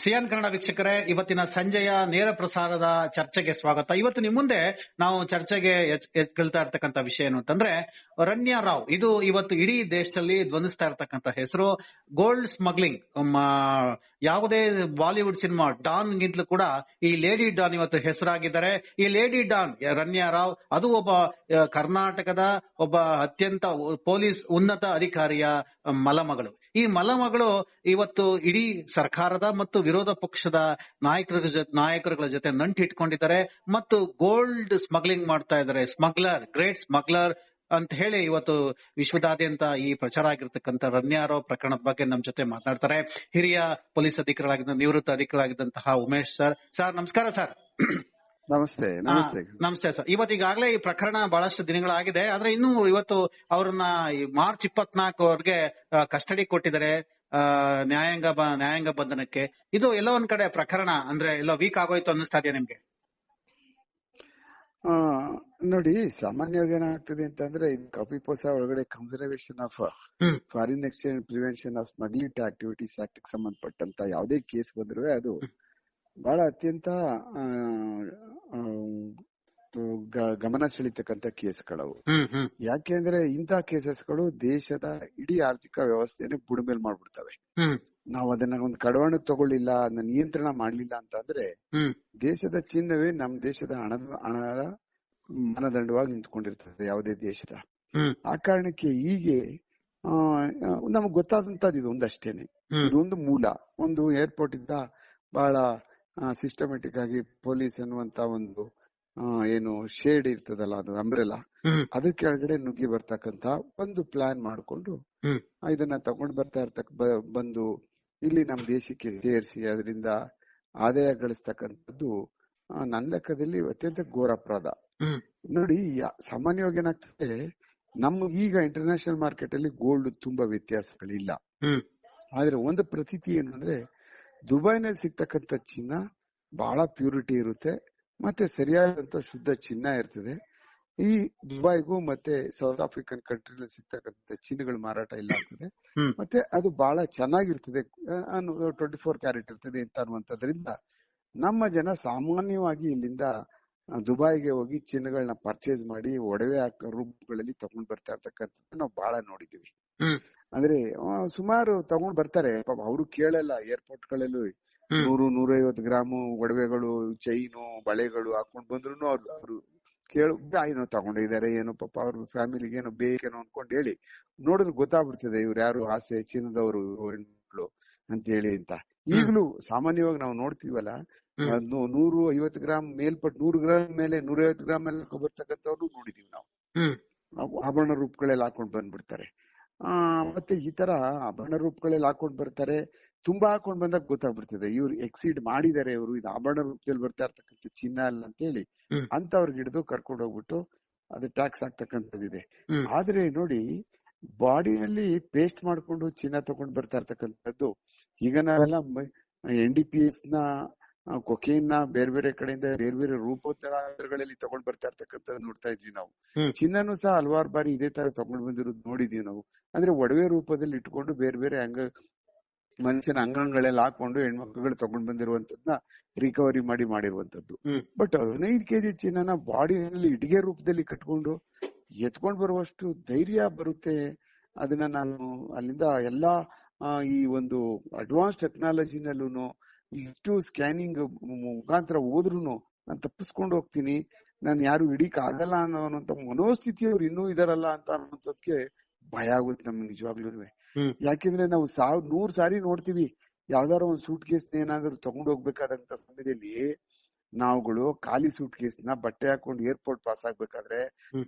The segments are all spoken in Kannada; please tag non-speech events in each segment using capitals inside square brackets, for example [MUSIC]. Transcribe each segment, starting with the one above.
ಸಿಎನ್ ಕನ್ನಡ ವೀಕ್ಷಕರೇ, ಇವತ್ತಿನ ಸಂಜೆಯ ನೇರ ಪ್ರಸಾರದ ಚರ್ಚೆಗೆ ಸ್ವಾಗತ. ಇವತ್ತು ನಿಮ್ ಮುಂದೆ ನಾವು ಚರ್ಚೆಗೆ ಇರ್ತಕ್ಕಂತ ಇರ್ತಕ್ಕಂಥ ವಿಷಯ ಏನು ಅಂತಂದ್ರೆ ರಣ್ಯ ರಾವ್. ಇದು ಇವತ್ತು ಇಡೀ ದೇಶದಲ್ಲಿ ಧ್ವನಿಸ್ತಾ ಇರ್ತಕ್ಕಂಥ ಹೆಸರು. ಗೋಲ್ಡ್ ಸ್ಮಗ್ಲಿಂಗ್ ಯಾವುದೇ ಬಾಲಿವುಡ್ ಸಿನಿಮಾ ಡಾನ್ ಗಿಂತಲೂ ಕೂಡ ಈ ಲೇಡಿ ಡಾನ್ ಇವತ್ತು ಹೆಸರಾಗಿದ್ದಾರೆ. ಈ ಲೇಡಿ ಡಾನ್ ರಣ್ಯ ರಾವ್, ಅದು ಒಬ್ಬ ಕರ್ನಾಟಕದ ಒಬ್ಬ ಅತ್ಯಂತ ಪೊಲೀಸ್ ಉನ್ನತ ಅಧಿಕಾರಿಯ ಮಲಮಗಳು. ಈ ಮಲಮಗಳು ಇವತ್ತು ಇಡೀ ಸರ್ಕಾರದ ಮತ್ತು ವಿರೋಧ ಪಕ್ಷದ ನಾಯಕರ ಜೊತೆ ನಾಯಕರುಗಳ ಜೊತೆ ನಂಟು ಇಟ್ಕೊಂಡಿದ್ದಾರೆ ಮತ್ತು ಗೋಲ್ಡ್ ಸ್ಮಗ್ಲಿಂಗ್ ಮಾಡ್ತಾ ಇದ್ದಾರೆ. ಸ್ಮಗ್ಲರ್, ಗ್ರೇಟ್ ಸ್ಮಗ್ಲರ್ ಅಂತ ಹೇಳಿ ಇವತ್ತು ವಿಶ್ವದಾದ್ಯಂತ ಈ ಪ್ರಚಾರ ಆಗಿರ್ತಕ್ಕಂಥ ರನ್ಯಾರೋ ಪ್ರಕರಣದ ಬಗ್ಗೆ ನಮ್ಮ ಜೊತೆ ಮಾತಾಡ್ತಾರೆ. ಹಿರಿಯ ಪೊಲೀಸ್ ಅಧಿಕಾರಿಗಳಾಗಿದ್ದ, ನಿವೃತ್ತ ಅಧಿಕಾರಿಗಳಾಗಿದ್ದಂತಹ ಉಮೇಶ್ ಸರ್. ಸರ್, ನಮಸ್ಕಾರ ಸರ್. ನಮಸ್ತೆ ನಮಸ್ತೆ. ನಮಸ್ತೆ ಸರ್. ಇವತ್ತು ಈಗಾಗಲೇ ಈ ಪ್ರಕರಣ ಬಹಳಷ್ಟು ದಿನಗಳಾಗಿದೆ. ಆದ್ರೆ ಇನ್ನು ಇವತ್ತು ಅವ್ರನ್ನ ಮಾರ್ಚ್ ಇಪ್ಪತ್ನಾಲ್ಕು ಅವ್ರಿಗೆ ಕಸ್ಟಡಿ ಕೊಟ್ಟಿದ್ದಾರೆ ನ್ಯಾಯಾಂಗ ನ್ಯಾಯಾಂಗ ಬಂಧನಕ್ಕೆ. ಇದು ಎಲ್ಲೋ ಒಂದ್ ಕಡೆ ಪ್ರಕರಣ ಅಂದ್ರೆ ಎಲ್ಲ ವೀಕ್ ಆಗೋಯ್ತು ಅನ್ನಿಸ್ತಾ ಇದೆಯಾ ನಿಮ್ಗೆ? ನೋಡಿ ಸಾಮಾನ್ಯವಾಗಿ ಏನಾಗ್ತದೆ ಅಂತಂದ್ರೆ ಇದು ಕಪಿಪೋಸ ಒಳಗಡೆ conservation of foreign exchange prevention of smuggling activities act ಸಂಬಂಧಪಟ್ಟಂತ ಯಾವುದೇ ಕೇಸ್ ಬಂದ್ರು ಅದು ಬಹಳ ಅತ್ಯಂತ ಗಮನ ಸೆಳೀತಕ್ಕಂತ ಕೇಸ್ಗಳವು. ಯಾಕೆ ಅಂದ್ರೆ ಇಂತಹ ಕೇಸಸ್ಗಳು ದೇಶದ ಇಡೀ ಆರ್ಥಿಕ ವ್ಯವಸ್ಥೆಯನ್ನು ಬುಡಮೇಲ್ ಮಾಡ್ಬಿಡ್ತವೆ. ನಾವು ಅದನ್ನ ಒಂದು ಕಡವಾಣಕ್ಕೆ ತಗೊಳ್ಳಿಲ್ಲ ಅದನ್ನ ನಿಯಂತ್ರಣ ಮಾಡ್ಲಿಲ್ಲ ಅಂತಂದ್ರೆ ಅಂದ್ರೆ ದೇಶದ ಚಿನ್ನವೇ ನಮ್ಮ ದೇಶದ ಹಣದ ಹಣದ ಮಾನದಂಡವಾಗಿ ನಿಂತ್ಕೊಂಡಿರ್ತದೆ ಯಾವುದೇ ದೇಶದ. ಆ ಕಾರಣಕ್ಕೆ ಹೀಗೆ ಆ, ನಮಗ್ ಗೊತ್ತಾದಂತದ್ದು ಇದು ಒಂದಷ್ಟೇನೆ ಇದೊಂದು ಮೂಲ. ಒಂದು ಏರ್ಪೋರ್ಟ್ ಇಂದ ಬಹಳ ಸಿಸ್ಟಮೆಟಿಕ್ ಆಗಿ ಪೊಲೀಸ್ ಅನ್ನುವಂತ ಒಂದು ಆ, ಏನು ಶೇಡ್ ಇರ್ತದಲ್ಲ ಅದು ಅಂಬ್ರೆಲಾ ಅದ್ರ ಕೆಳಗಡೆ ನುಗ್ಗಿ ಬರ್ತಕ್ಕಂತ ಒಂದು ಪ್ಲಾನ್ ಮಾಡ್ಕೊಂಡು ಇದನ್ನ ತಗೊಂಡ್ ಬರ್ತಾ ಇರ್ತಕ್ಕ ಬಂದು ಇಲ್ಲಿ ನಮ್ಮ ದೇಶಕ್ಕೆ ಸೇರಿಸಿ ಅದರಿಂದ ಆದಾಯ ಗಳಿಸ್ತಕ್ಕಂಥದ್ದು ನನ್ನ ಲೆಕ್ಕದಲ್ಲಿ ಅತ್ಯಂತ ಘೋರ ಅಪರಾಧ ನೋಡಿ ಸಾಮಾನ್ಯವಾಗಿ ಏನಾಗ್ತದೆ ನಮ್ ಈಗ ಇಂಟರ್ನ್ಯಾಷನಲ್ ಮಾರ್ಕೆಟ್ ಅಲ್ಲಿ ಗೋಲ್ಡ್ ತುಂಬಾ ವ್ಯತ್ಯಾಸಗಳಿಲ್ಲ. ಆದ್ರೆ ಒಂದು ಪ್ರತೀತಿ ಏನು ಅಂದ್ರೆ ದುಬೈನಲ್ಲಿ ಸಿಗ್ತಕ್ಕಂತ ಚಿನ್ನ ಬಹಳ ಪ್ಯೂರಿಟಿ ಇರುತ್ತೆ. ಮತ್ತೆ ಸರಿಯಾದಂತ ಶುದ್ಧ ಚಿನ್ನ ಇರ್ತದೆ. ಈ ದುಬೈಗೂ ಮತ್ತೆ ಸೌತ್ ಆಫ್ರಿಕನ್ ಕಂಟ್ರಿಲಿ ಸಿಗ್ತಕ್ಕಂಥ ಚಿನ್ನಗಳು ಮಾರಾಟ ಇಲ್ಲ ಆಗ್ತದೆ. ಮತ್ತೆ ಅದು ಬಹಳ ಚೆನ್ನಾಗಿರ್ತದೆ. ಟ್ವೆಂಟಿ ಫೋರ್ ಕ್ಯಾರೆಟ್ ಇರ್ತದೆ ಅಂತ ಅನ್ನುವಂಥದ್ರಿಂದ ನಮ್ಮ ಜನ ಸಾಮಾನ್ಯವಾಗಿ ಇಲ್ಲಿಂದ ದುಬೈಗೆ ಹೋಗಿ ಚಿನ್ನಗಳನ್ನ ಪರ್ಚೇಸ್ ಮಾಡಿ ಒಡವೆ ಹಾಕ ರೂಪಗಳಲ್ಲಿ ತಗೊಂಡ್ ಬರ್ತಾ ಇರ್ತಕ್ಕಂಥದ್ದು ನಾವು ಬಹಳ ನೋಡಿದೀವಿ ಅಂದ್ರೆ ಸುಮಾರು ತಗೊಂಡ್ ಬರ್ತಾರೆ. ಪಾಪ ಅವರು ಕೇಳಲ್ಲ ಏರ್ಪೋರ್ಟ್ ಗಳಲ್ಲೂ ನೂರು ನೂರೈವತ್ ಗ್ರಾಮು ಒಡವೆಗಳು ಚೈನು ಬಳೆಗಳು ಹಾಕೊಂಡ್ ಬಂದ್ರು ಅವ್ರು ಅವ್ರು ಕೇಳು "ಬಾ, ಏನೋ ತಗೊಂಡಿದ್ದಾರೆ ಏನೋ ಪಾಪ ಅವ್ರ ಫ್ಯಾಮಿಲಿಗೆ ಏನೋ ಬೇಕೇನೋ ಅನ್ಕೊಂಡ್ ಹೇಳಿ. ನೋಡಿದ್ರೆ ಗೊತ್ತಾಗ್ಬಿಡ್ತದೆ ಇವ್ರು ಯಾರು ಆಸೆ ಚಿನ್ನದವರು ಹೆಣ್ಮಕ್ಳು ಅಂತ ಹೇಳಿ ಅಂತ. ಈಗಲೂ ಸಾಮಾನ್ಯವಾಗಿ ನಾವು ನೋಡ್ತೀವಲ್ಲ ನೂರು ಐವತ್ತು ಗ್ರಾಮ್ ಮೇಲ್ಪಟ್ಟು ನೂರು ಗ್ರಾಮ್ ಮೇಲೆ ನೂರೈವತ್ ಗ್ರಾಮ್ ಮೇಲೆ ಬರ್ತಕ್ಕಂಥವ್ರು ನೋಡಿದೀವಿ ನಾವು ಆಭರಣ ರೂಪಗಳೆಲ್ಲ ಹಾಕೊಂಡ್ ಬಂದ್ಬಿಡ್ತಾರೆ. ಮತ್ತೆ ಈ ತರ ಆಭರಣ ರೂಪಗಳಲ್ಲಿ ಹಾಕೊಂಡ್ ಬರ್ತಾರೆ. ತುಂಬಾ ಹಾಕೊಂಡ್ ಬಂದಾಗ ಗೊತ್ತಾಗ್ಬಿಡ್ತದೆ. ಇವ್ರು ಎಕ್ಸೀಡ್ ಮಾಡಿದ್ದಾರೆ ಇವರು. ಇದು ಆಭರಣ ರೂಪದಲ್ಲಿ ಬರ್ತಾ ಇರ್ತಕ್ಕಂಥ ಚಿನ್ನ ಅಲ್ಲ ಅಂತ ಹೇಳಿ ಅಂತ ಅಂತವ್ರಿಗೆ ಹಿಡಿದು ಕರ್ಕೊಂಡು ಹೋಗ್ಬಿಟ್ಟು ಅದು ಟ್ಯಾಕ್ಸ್ ಆಗ್ತಕ್ಕಂಥದ್ದಿದೆ. ಆದ್ರೆ ನೋಡಿ ಬಾಡಿನಲ್ಲಿ ಪೇಸ್ಟ್ ಮಾಡ್ಕೊಂಡು ಚಿನ್ನ ತಗೊಂಡ್ ಬರ್ತಾ ಇರ್ತಕ್ಕಂಥದ್ದು ಈಗ ನಾವೆಲ್ಲ ಎನ್ ಡಿ ಪಿ ಎಸ್ನ ಕೊಕೇನ್ ಬೇರೆ ಬೇರೆ ಕಡೆಯಿಂದ ಬೇರೆ ಬೇರೆ ರೂಪೋತ್ತರಗಳಲ್ಲಿ ತಗೊಂಡ್ ಬರ್ತಾ ಇರ್ತಕ್ಕಂತ ನೋಡ್ತಾ ಇದ್ವಿ ನಾವು. ಚಿನ್ನನು ಸಹ ಹಲವಾರು ಬಾರಿ ಇದೇ ತರ ತಗೊಂಡ್ ಬಂದಿರೋದು ನೋಡಿದೀವಿ ನಾವು ಅಂದ್ರೆ ಒಡವೆ ರೂಪದಲ್ಲಿ ಇಟ್ಕೊಂಡು ಬೇರೆ ಬೇರೆ ಅಂಗ ಮನುಷ್ಯನ ಅಂಗಗಳೆಲ್ಲ ಹಾಕೊಂಡು ಹೆಣ್ಮಕ್ಳುಗಳು ತಗೊಂಡ್ ಬಂದಿರುವಂತದ್ನ ರಿಕವರಿ ಮಾಡಿ ಮಾಡಿರುವಂತದ್ದು. ಬಟ್ ಹದಿನೈದು ಕೆಜಿ ಚಿನ್ನನ ಬಾಡಿನಲ್ಲಿ ಇಟ್ಟಿಗೆ ರೂಪದಲ್ಲಿ ಕಟ್ಕೊಂಡು ಎತ್ಕೊಂಡ್ ಬರುವಷ್ಟು ಧೈರ್ಯ ಬರುತ್ತೆ ಅದನ್ನ ನಾನು ಅಲ್ಲಿಂದ ಎಲ್ಲಾ ಈ ಒಂದು ಅಡ್ವಾನ್ಸ್ ಟೆಕ್ನಾಲಜಿನಲ್ಲೂ ಇಷ್ಟು ಸ್ಕ್ಯಾನಿಂಗ್ ಮುಖಾಂತರ ಹೋದ್ರು ನಾನು ತಪ್ಪಿಸ್ಕೊಂಡು ಹೋಗ್ತೀನಿ ನಾನು ಯಾರು ಹಿಡಿಕ್ ಆಗಲ್ಲ ಅನ್ನೋಂತ ಮನೋಸ್ಥಿತಿಯವ್ರು ಇನ್ನೂ ಇದಾರಲ್ಲ ಅಂತ ಅನ್ನೋದಕ್ಕೆ ಭಯ ಆಗುತ್ತೆ ನಮ್ಗೆ ನಿಜವಾಗ್ಲೂ. ಯಾಕೆಂದ್ರೆ ನಾವು ಸಾವ್ ನೂರ್ ಸಾರಿ ನೋಡ್ತೀವಿ ಯಾವ್ದಾರ ಒಂದ್ ಸೂಟ್ ಕೇಸ್ ಏನಾದ್ರು ತಗೊಂಡ್ ಹೋಗ್ಬೇಕಾದಂತ ಸಮಯದಲ್ಲಿ ನಾವುಗಳು ಖಾಲಿ ಸೂಟ್ ಕೇಸ್ನ ಬಟ್ಟೆ ಹಾಕೊಂಡು ಏರ್ಪೋರ್ಟ್ ಪಾಸ್ ಆಗ್ಬೇಕಾದ್ರೆ.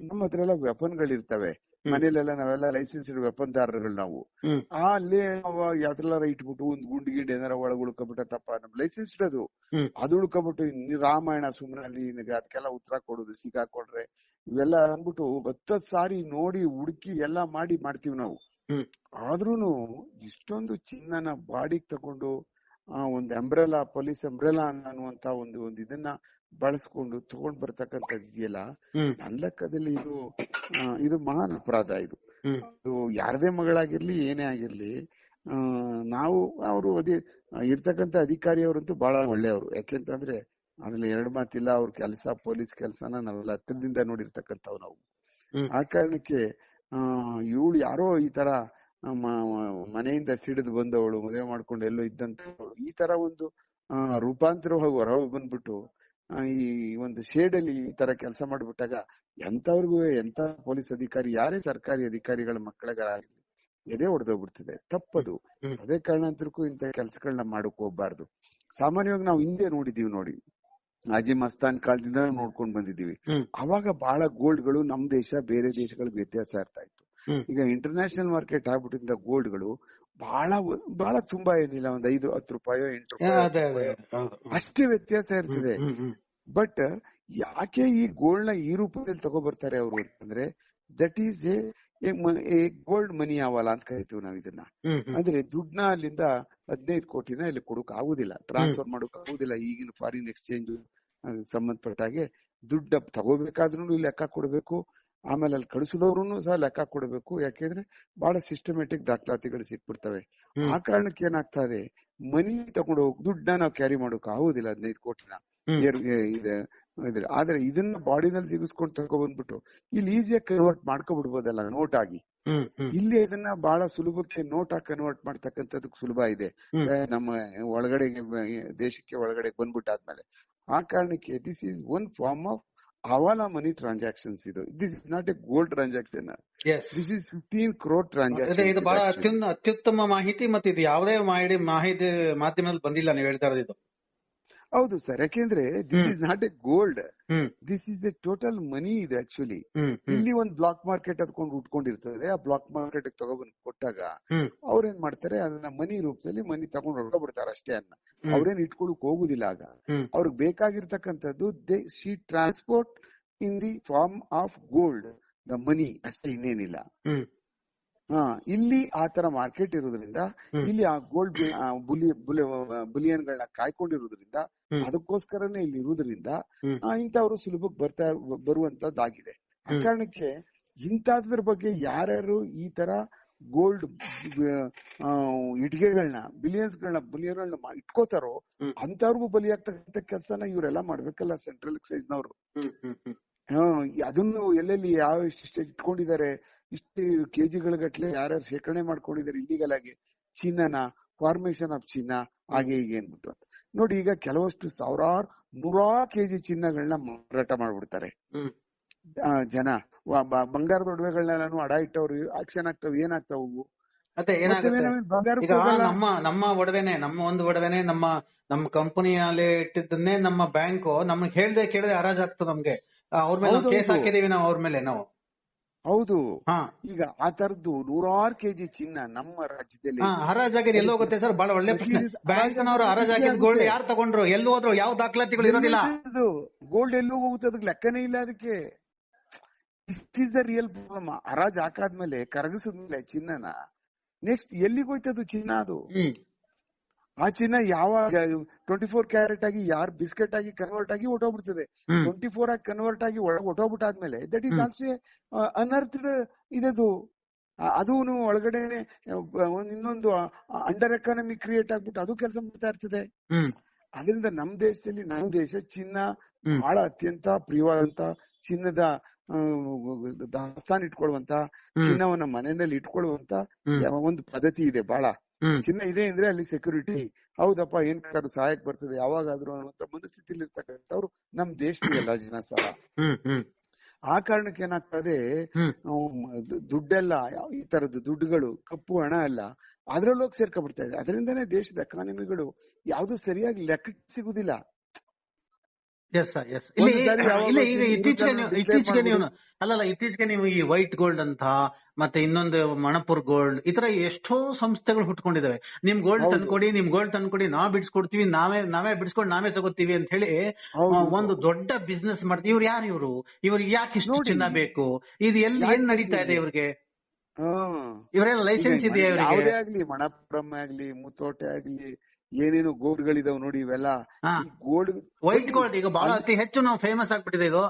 ನಮ್ಮ ಹತ್ರ ಎಲ್ಲ ವೆಪನ್ ಗಳಿರ್ತವೆ. ಮನೇಲೆಲ್ಲ ನಾವೆಲ್ಲ ಲೈಸೆನ್ಸ್ಡ್ ವೆಪನ್ ದಾರರುಗಳು ನಾವು ಅಲ್ಲಿ ಯಾವ್ದ್ರಲ್ಲಾರ ಇಟ್ಬಿಟ್ಟು ಒಂದ್ ಗುಂಡ್ ಗಿಂಡ್ ಏನಾರ ಒಳಗ್ ಉಳ್ಕೊಬಿಟ್ಟತ್ತಪ್ಪ ನಮ್ ಲೈಸೆನ್ಸ್ಡ್ ಅದು. ಅದು ಉಳ್ಕೊಬಿಟ್ಟು ರಾಮಾಯಣ ಸುಮ್ನೆ ಅಲ್ಲಿ ಅದಕ್ಕೆಲ್ಲ ಉತ್ತರ ಕೊಡೋದು ಸಿಕ್ಕಾಕೊಂಡ್ರೆ ಇವೆಲ್ಲ ಅಂದ್ಬಿಟ್ಟು ಹತ್ತತ್ ಸಾರಿ ನೋಡಿ ಹುಡುಕಿ ಎಲ್ಲಾ ಮಾಡಿ ಮಾಡ್ತೀವಿ ನಾವು. ಆದ್ರೂನು ಇಷ್ಟೊಂದು ಚಿನ್ನನ ಬಾಡಿಗೆ ತಗೊಂಡು ಆ ಒಂದು ಅಂಬ್ರೆಲಾ ಪೊಲೀಸ್ ಅಂಬ್ರೆಲಾ ಅನ್ನುವಂತ ಒಂದು ಒಂದು ಇದನ್ನ ಬಳಸ್ಕೊಂಡು ತಗೊಂಡ್ ಬರ್ತಕ್ಕಂಥದ್ದು ಇದೆಯಲ್ಲ ನನ್ನ ಲೆಕ್ಕದಲ್ಲಿ ಇದು ಇದು ಮಹಾನ್ ಅಪರಾಧ ಇದು. ಇದು ಯಾರದೇ ಮಗಳಾಗಿರ್ಲಿ ಏನೇ ಆಗಿರ್ಲಿ ಆ, ನಾವು ಅವರು ಅದೇ ಇರ್ತಕ್ಕಂಥ ಅಧಿಕಾರಿಯವರಂತೂ ಬಹಳ ಒಳ್ಳೆಯವರು. ಯಾಕೆಂತಂದ್ರೆ ಅದ್ರಲ್ಲಿ ಎರಡು ಮಾತಿಲ್ಲ ಅವ್ರ ಕೆಲಸ ಪೊಲೀಸ್ ಕೆಲಸನ ನಾವೆಲ್ಲ ಹತ್ತಿರದಿಂದ ನೋಡಿರ್ತಕ್ಕಂಥವ್ ನಾವು. ಆ ಕಾರಣಕ್ಕೆ ಆ ಇವಳು ಯಾರೋ ಈ ತರ ಮನೆಯಿಂದ ಸಿಡಿದು ಬಂದವಳು ಮದುವೆ ಮಾಡ್ಕೊಂಡು ಎಲ್ಲೋ ಇದ್ದಂತ ಈ ತರ ಒಂದು ಆ, ರೂಪಾಂತರವಾಗಿ ಹೊರ ಬಂದ್ಬಿಟ್ಟು ಈ ಒಂದು ಶೇಡ್ ಅಲ್ಲಿ ಈ ತರ ಕೆಲಸ ಮಾಡ್ಬಿಟ್ಟಾಗ ಎಂತವ್ರಿಗೂ ಎಂತ ಪೊಲೀಸ್ ಅಧಿಕಾರಿ ಯಾರೇ ಸರ್ಕಾರಿ ಅಧಿಕಾರಿಗಳ ಮಕ್ಕಳಿಗಾಗಲಿ ಎದೆ ಹೊಡೆದೋಗ್ಬಿಡ್ತದೆ ತಪ್ಪದು. ಅದೇ ಕಾರಣಾಂತರಕ್ಕೂ ಇಂತ ಕೆಲಸಗಳನ್ನ ಮಾಡಕ್ ಹೋಗ್ಬಾರ್ದು. ಸಾಮಾನ್ಯವಾಗಿ ನಾವು ಹಿಂದೆ ನೋಡಿದೀವಿ ನೋಡಿ. ನಾಜಿ ಮಸ್ತಾನ್ ಕಾಲದಿಂದ ನೋಡ್ಕೊಂಡ್ ಬಂದಿದೀವಿ ಅವಾಗ ಬಹಳ ಗೋಲ್ಡ್ಗಳು ನಮ್ ದೇಶ ಬೇರೆ ದೇಶಗಳಿಗೆ ವ್ಯತ್ಯಾಸ ಇರ್ತಾ ಇತ್ತು. ಈಗ ಇಂಟರ್ನ್ಯಾಷನಲ್ ಮಾರ್ಕೆಟ್ ಆಗ್ಬಿಟ್ಟಿದ್ದ ಗೋಲ್ಡ್ಗಳು ಬಹಳ ಬಹಳ ತುಂಬಾ ಏನಿಲ್ಲ ಒಂದ್ ಐದು ಹತ್ತು ರೂಪಾಯೋ ಎಂಟು ರೂಪಾಯಿ ಅಷ್ಟೇ ವ್ಯತ್ಯಾಸ ಇರ್ತದೆ. ಬಟ್ ಯಾಕೆ ಈ ಗೋಲ್ಡ್ನ ಈ ರೂಪದಲ್ಲಿ ತಗೊಬರ್ತಾರೆ ಅವರು ಅಂತಂದ್ರೆ that is a gold money ಆವಲ್ಲ ಅಂತ ಕರಿತೀವಿ ನಾವ್ ಇದನ್ನ. ಅಂದ್ರೆ ದುಡ್ಡನ್ನ ಅಲ್ಲಿಂದ ಹದಿನೈದು ಕೋಟಿನ ಇಲ್ಲಿ ಕೊಡಕ್ ಆಗುದಿಲ್ಲ. ಟ್ರಾನ್ಸ್ಫರ್ ಮಾಡೋಕ್ ಆಗುದಿಲ್ಲ. ಈಗಿನ ಫಾರಿನ್ ಎಕ್ಸ್ಚೇಂಜ್ ಸಂಬಂಧಪಟ್ಟ ಹಾಗೆ ದುಡ್ಡ ತಗೋಬೇಕಾದ್ರೂ ಲೆಕ್ಕ ಕೊಡಬೇಕು. ಆಮೇಲೆ ಅಲ್ಲಿ ಕಳಿಸಿದವ್ರು ಸಹ ಲೆಕ್ಕ ಕೊಡಬೇಕು. ಯಾಕೆಂದ್ರೆ ಬಹಳ ಸಿಸ್ಟಮ್ಯಾಟಿಕ್ ದಾಖಲಾತಿಗಳು ಸಿಕ್ಬಿಡ್ತವೆ. ಆ ಕಾರಣಕ್ಕೆ ಏನಾಗ್ತಾ ಇದೆ? ಮನಿ ತಗೊಂಡು ಹೋಗಿ ದುಡ್ಡನ್ನ ನಾವು ಕ್ಯಾರಿ ಮಾಡೋಕ್ ಆಗುದಿಲ್ಲ ಹದಿನೈದು ಕೋಟಿನ. ಆದ್ರೆ ಇದನ್ನ ಬಾಡಿನಲ್ಲಿ ಸಿಗಿಸ್ಕೊಂಡು ತಗೊಬಂದ್ಬಿಟ್ಟು ಇಲ್ಲಿ ಈಸಿಯಾಗಿ ಕನ್ವರ್ಟ್ ಮಾಡ್ಕೊಬಿಡ್ಬೋದಲ್ಲ ನೋಟ್ ಆಗಿ. ಇಲ್ಲಿ ಇದನ್ನ ಬಹಳ ಸುಲಭಕ್ಕೆ ನೋಟ್ ಆಗಿ ಕನ್ವರ್ಟ್ ಮಾಡ್ತಕ್ಕಂಥದ್ದು ಸುಲಭ ಇದೆ. ನಮ್ಮ ಒಳಗಡೆ ದೇಶಕ್ಕೆ ಒಳಗಡೆ ಬಂದ್ಬಿಟ್ಟಾದ್ಮೇಲೆ. ಆ ಕಾರಣಕ್ಕೆ this is one form of hawala money transactions ಇದು. This is not a gold transaction. This is fifteen crore transaction ಇದು ಬಹಳ ಅತ್ಯುತ್ತಮ ಮಾಹಿತಿ ಮತ್ತೆ ಇದು ಯಾವುದೇ ಮಾಹಿತಿ ಮಾಹಿತಿ ಮಾಧ್ಯಮದಲ್ಲಿ ಬಂದಿಲ್ಲ ನೀವು ಹೇಳ್ತಾ ಇರೋದು ಇದು. ಹೌದು ಸರ್. ಯಾಕೆಂದ್ರೆ this. Is not a gold this is a total money ಇದು ಆಕ್ಚುಲಿ ಇಲ್ಲಿ ಒಂದು ಬ್ಲಾಕ್ ಮಾರ್ಕೆಟ್ ಅದ್ಕೊಂಡು ಉಟ್ಕೊಂಡಿರ್ತದೆ. ಆ ಬ್ಲಾಕ್ ಮಾರ್ಕೆಟ್ ತಗೊಬಂದ್ ಕೊಟ್ಟಾಗ ಅವ್ರೇನ್ ಮಾಡ್ತಾರೆ ಅದನ್ನ ಮನಿ ರೂಪದಲ್ಲಿ ಮನಿ ತಗೊಂಡು ಹೊರಬಿಡ್ತಾರೆ ಅಷ್ಟೇ ಅನ್ನ. ಅವ್ರೇನ್ ಇಟ್ಕೊಳಕ್ ಹೋಗುದಿಲ್ಲ ಆಗ. ಅವ್ರಿಗೆ ಬೇಕಾಗಿರ್ತಕ್ಕಂಥದ್ದು they she transport in the form of gold the money ಅಷ್ಟೇ ಇನ್ನೇನಿಲ್ಲ. ಇಲ್ಲಿ ಆ ತರ ಮಾರ್ಕೆಟ್ ಇರೋದ್ರಿಂದ ಇಲ್ಲಿ ಆ ಗೋಲ್ಡ್ ಬುಲಿ ಬುಲಿಯನ್ ಗಳನ್ನ ಕಾಯ್ಕೊಂಡಿರೋದ್ರಿಂದ ಅದಕ್ಕೋಸ್ಕರನೇ ಇಲ್ಲಿ ಇರುವುದರಿಂದ. ಇಂಥವ್ರು ಸುಲಭಕ್ಕೆ ಬರ್ತಾ ಬರುವಂತದ್ದಾಗಿದೆ ಆ ಕಾರಣಕ್ಕೆ ಇಂಥದ್ರ ಬಗ್ಗೆ ಯಾರ್ಯಾರು ಈ ತರ ಗೋಲ್ಡ್ ಇಟ್ಗೆಗಳನ್ನ ಬಿಲಿಯನ್ಸ್ ಗಳನ್ನ ಬುಲಿಯನ್ಗಳನ್ನ ಇಟ್ಕೋತಾರೋ. ಅಂತವ್ರಿಗೂ ಬಲಿಯಾಗ್ತಕ್ಕಂಥ ಕೆಲಸನ ಇವರೆಲ್ಲ ಮಾಡ್ಬೇಕಲ್ಲ ಸೆಂಟ್ರಲ್ ಎಕ್ಸೈಸ್ ನವರು. ಅದನ್ನು ಎಲ್ಲೆಲ್ಲಿ ಯಾವ ಇಟ್ಕೊಂಡಿದ್ದಾರೆ ಇಷ್ಟು ಕೆಜಿಗಳ ಗಟ್ಟಲೆ ಯಾರ್ಯಾರು ಶೇಖರಣೆ ಮಾಡ್ಕೊಂಡಿದ್ದಾರೆ ಇಲ್ಲಿಗಲ್ ಆಗಿ ಚಿನ್ನನ ಫಾರ್ಮೇಶನ್ ಆಫ್ ಚಿನ್ನ ಹಾಗೆ ಹೀಗೆ ಅಂದ್ಬಿಟ್ಟು ಅಂತ. ನೋಡಿ ಈಗ ಕೆಲವಷ್ಟು ಸಾವಿರಾರು ನೂರಾರು ಕೆಜಿ ಚಿನ್ನಗಳನ್ನ ಮಾರಾಟ ಮಾಡ್ಬಿಡ್ತಾರೆ. ಜನ ಬಂಗಾರದ ಒಡವೆಗಳನ್ನೆಲ್ಲಾನು ಅಡ ಇಟ್ಟವ್ರು ಆಕ್ಷನ್ ಆಗ್ತಾವ್ ಏನಾಗ್ತಾವ ನಮ್ಮ ನಮ್ಮ ಒಡವೆನೆ ನಮ್ಮ ಒಂದು ಒಡವೆನೆ ನಮ್ಮ ನಮ್ಮ ಕಂಪನಿಯಲ್ಲಿ ಇಟ್ಟಿದ್ದನ್ನೇ ನಮ್ಮ ಬ್ಯಾಂಕು ನಮ್ಗೆ ಹೇಳ್ದೆ ಕೇಳದೆ ಹರಾಜ್ ಆಗ್ತದೆ ನಮ್ಗೆ. ಅವ್ರ ಮೇಲೆ ಹೌದು, ಕೇಸ್ ಹಾಕಿದೀವಿ ನಾವು ಅವ್ರ ಮೇಲೆ ನಾವು. ಹೌದು. ಈಗ ಆ ತರದ್ದು ನೂರಾರು ಕೆಜಿ ಚಿನ್ನ ನಮ್ಮ ರಾಜ್ಯದಲ್ಲಿ ಹರಾಜಾಗಿದೆ ಎಲ್ಲಿ ಹೋಗುತ್ತೆ ಸರ್? ಬಹಳ ಒಳ್ಳೆ ಪ್ರಶ್ನೆ. ಬ್ಯಾಂಕ್ನವರು ಹರಾಜ್ ಹಾಕಿದ ಗೋಲ್ಡ್ ಯಾರು ತಗೊಂಡ್ರು? ಎಲ್ಲಿ ಹೋದ್ರು? ಯಾವ ದಾಖಲಾತಿಗಳು ಇರೋದಿಲ್ಲ. ಗೋಲ್ಡ್ ಎಲ್ಲೂ ಹೋಗುತ್ತೆ ಅದಕ್ಕೆ ಲೆಕ್ಕನೇ ಇಲ್ಲ ಅದಕ್ಕೆ. ಇಸ್ ದ ರಿಯಲ್ ಪ್ರಾಬ್ಲಮ್ ಹರಾಜ್ ಹಾಕಾದ್ಮೇಲೆ ಕರಗಿಸಿದ್ಮೇಲೆ ಚಿನ್ನನ ನೆಕ್ಸ್ಟ್ ಎಲ್ಲಿಗೆ ಹೋಯ್ತದು ಚಿನ್ನ ಅದು? ಆ ಚಿನ್ನ ಯಾವಾಗ ಟ್ವೆಂಟಿ ಫೋರ್ ಕ್ಯಾರೆಟ್ ಆಗಿ ಯಾರ್ ಬಿಸ್ಕೆಟ್ ಆಗಿ ಕನ್ವರ್ಟ್ ಆಗಿ ಹೊಟ್ಟೋಗ್ಬಿಡ್ತದೆ ಟ್ವೆಂಟಿ ಫೋರ್ ಆಗಿ ಕನ್ವರ್ಟ್ ಆಗಿ ಒಳಗೆ ಹೊಟ್ಟೋಗ್ಬಿಟ್ಟಾದ್ಮೇಲೆ ದಟ್ ಈಸ್. ಆಲ್ಸೋ ಅನರ್ಥಡ್ ಇದದು ಅದು ಒಳಗಡೆ ಇನ್ನೊಂದು ಅಂಡರ್ ಎಕಾನಮಿ ಕ್ರಿಯೇಟ್ ಆಗ್ಬಿಟ್ಟು ಅದು ಕೆಲಸ ಮಾಡ್ತಾ ಇರ್ತದೆ. ಅದರಿಂದ ನಮ್ ದೇಶದಲ್ಲಿ ನಮ್ ದೇಶ ಚಿನ್ನ. ಬಹಳ ಅತ್ಯಂತ ಪ್ರಿಯವಾದಂತ ಚಿನ್ನದ ದಾಸ್ತಾನು ಇಟ್ಕೊಳ್ಳುವಂತ ಚಿನ್ನವನ್ನ ಮನೆಯಲ್ಲಿ ಇಟ್ಕೊಳ್ಳುವಂತ ಯಾವ ಒಂದು ಪದ್ಧತಿ ಇದೆ ಬಹಳ ಚಿನ್ನ ಇದೆ ಅಂದ್ರೆ ಅಲ್ಲಿ ಸೆಕ್ಯೂರಿಟಿ ಹೌದಪ್ಪ ಏನ್ ಬೇಕಾದ್ರೂ ಸಹಾಯಕ್ ಬರ್ತದೆ. ಯಾವಾಗಾದ್ರೂ ಅನ್ನುವಂತ ಮನಸ್ಥಿತಿಲಿ ಇರ್ತಕ್ಕಂಥವ್ರು ನಮ್ ದೇಶದ ಎಲ್ಲ ಜನ ಸಹ ಆ ಕಾರಣಕ್ಕೆ ಏನಾಗ್ತದೆ ದುಡ್ಡೆಲ್ಲ ಈ ತರದ ದುಡ್ಡುಗಳು ಕಪ್ಪು ಹಣ ಎಲ್ಲ ಅದ್ರಲ್ಲೋಗಿ ಸೇರ್ಕೊಂಡ್ಬಿಡ್ತಾ ಇದೆ. ಅದರಿಂದನೇ ದೇಶದ ಎಕಾನಮಿಗಳು ಯಾವ್ದು ಸರಿಯಾಗಿ ಲೆಕ್ಕಕ್ಕೆ ಸಿಗುದಿಲ್ಲ. ಎಸ್ ಎಸ್ ಇಲ್ಲಿ ಈಗ ಇತ್ತೀಚೆಗೆ ನೀವು ಇತ್ತೀಚೆಗೆ ನೀವು. ಅಲ್ಲಲ್ಲ ಇತ್ತೀಚೆಗೆ ನೀವು ಈ ವೈಟ್ ಗೋಲ್ಡ್ ಅಂತ ಮತ್ತೆ ಇನ್ನೊಂದು ಮಣಪುರ್ ಗೋಲ್ಡ್ ಈ ತರ ಎಷ್ಟೋ ಸಂಸ್ಥೆಗಳು ಹುಟ್ಕೊಂಡಿದಾವೆ ನಿಮ್ ಗೋಲ್ಡ್. ತಂದ್ಕೊಡಿ ನಿಮ್ ಗೋಲ್ಡ್ ತಂದ್ಕೊಡಿ ನಾವ್ ಬಿಡ್ಸ್ಕೊಡ್ತೀವಿ ನಾವೇ ನಾವೇ ಬಿಡ್ಸ್ಕೊಂಡ್ ನಾವೇ ತಗೋತೀವಿ ಅಂತ ಹೇಳಿ ಒಂದು ದೊಡ್ಡ ಬಿಸ್ನೆಸ್ ಮಾಡ್ತೀವಿ ಇವ್ರು ಯಾರು ಇವರು? ಇವ್ರಿಗೆ ಯಾಕೆ ಇಷ್ಟು ಚಿನ್ನ ಬೇಕು? ಇದು ಎಲ್ಲಿ ಏನ್ ನಡೀತಾ ಇದೆ ಇವ್ರಿಗೆ. ಇವರೆಲ್ಲ ಲೈಸೆನ್ಸ್ ಇದೆ ಮಣಪುರಂ ಆಗ್ಲಿ ಮುತ್ತೋಟೆ ಆಗ್ಲಿ ಏನೇನು ಗೋಲ್ಡ್ ಗಳಿದಾವ್ ನೋಡಿ ಇವೆಲ್ಲ. ಗೋಲ್ಡ್ ವೈಟ್ ಗೋಲ್ಡ್ ಈಗ ಬಹಳ ಅತಿ ಹೆಚ್ಚು ನಾವು ಫೇಮಸ್ ಆಗ್ಬಿಟ್ಟಿದೆ ಇದು.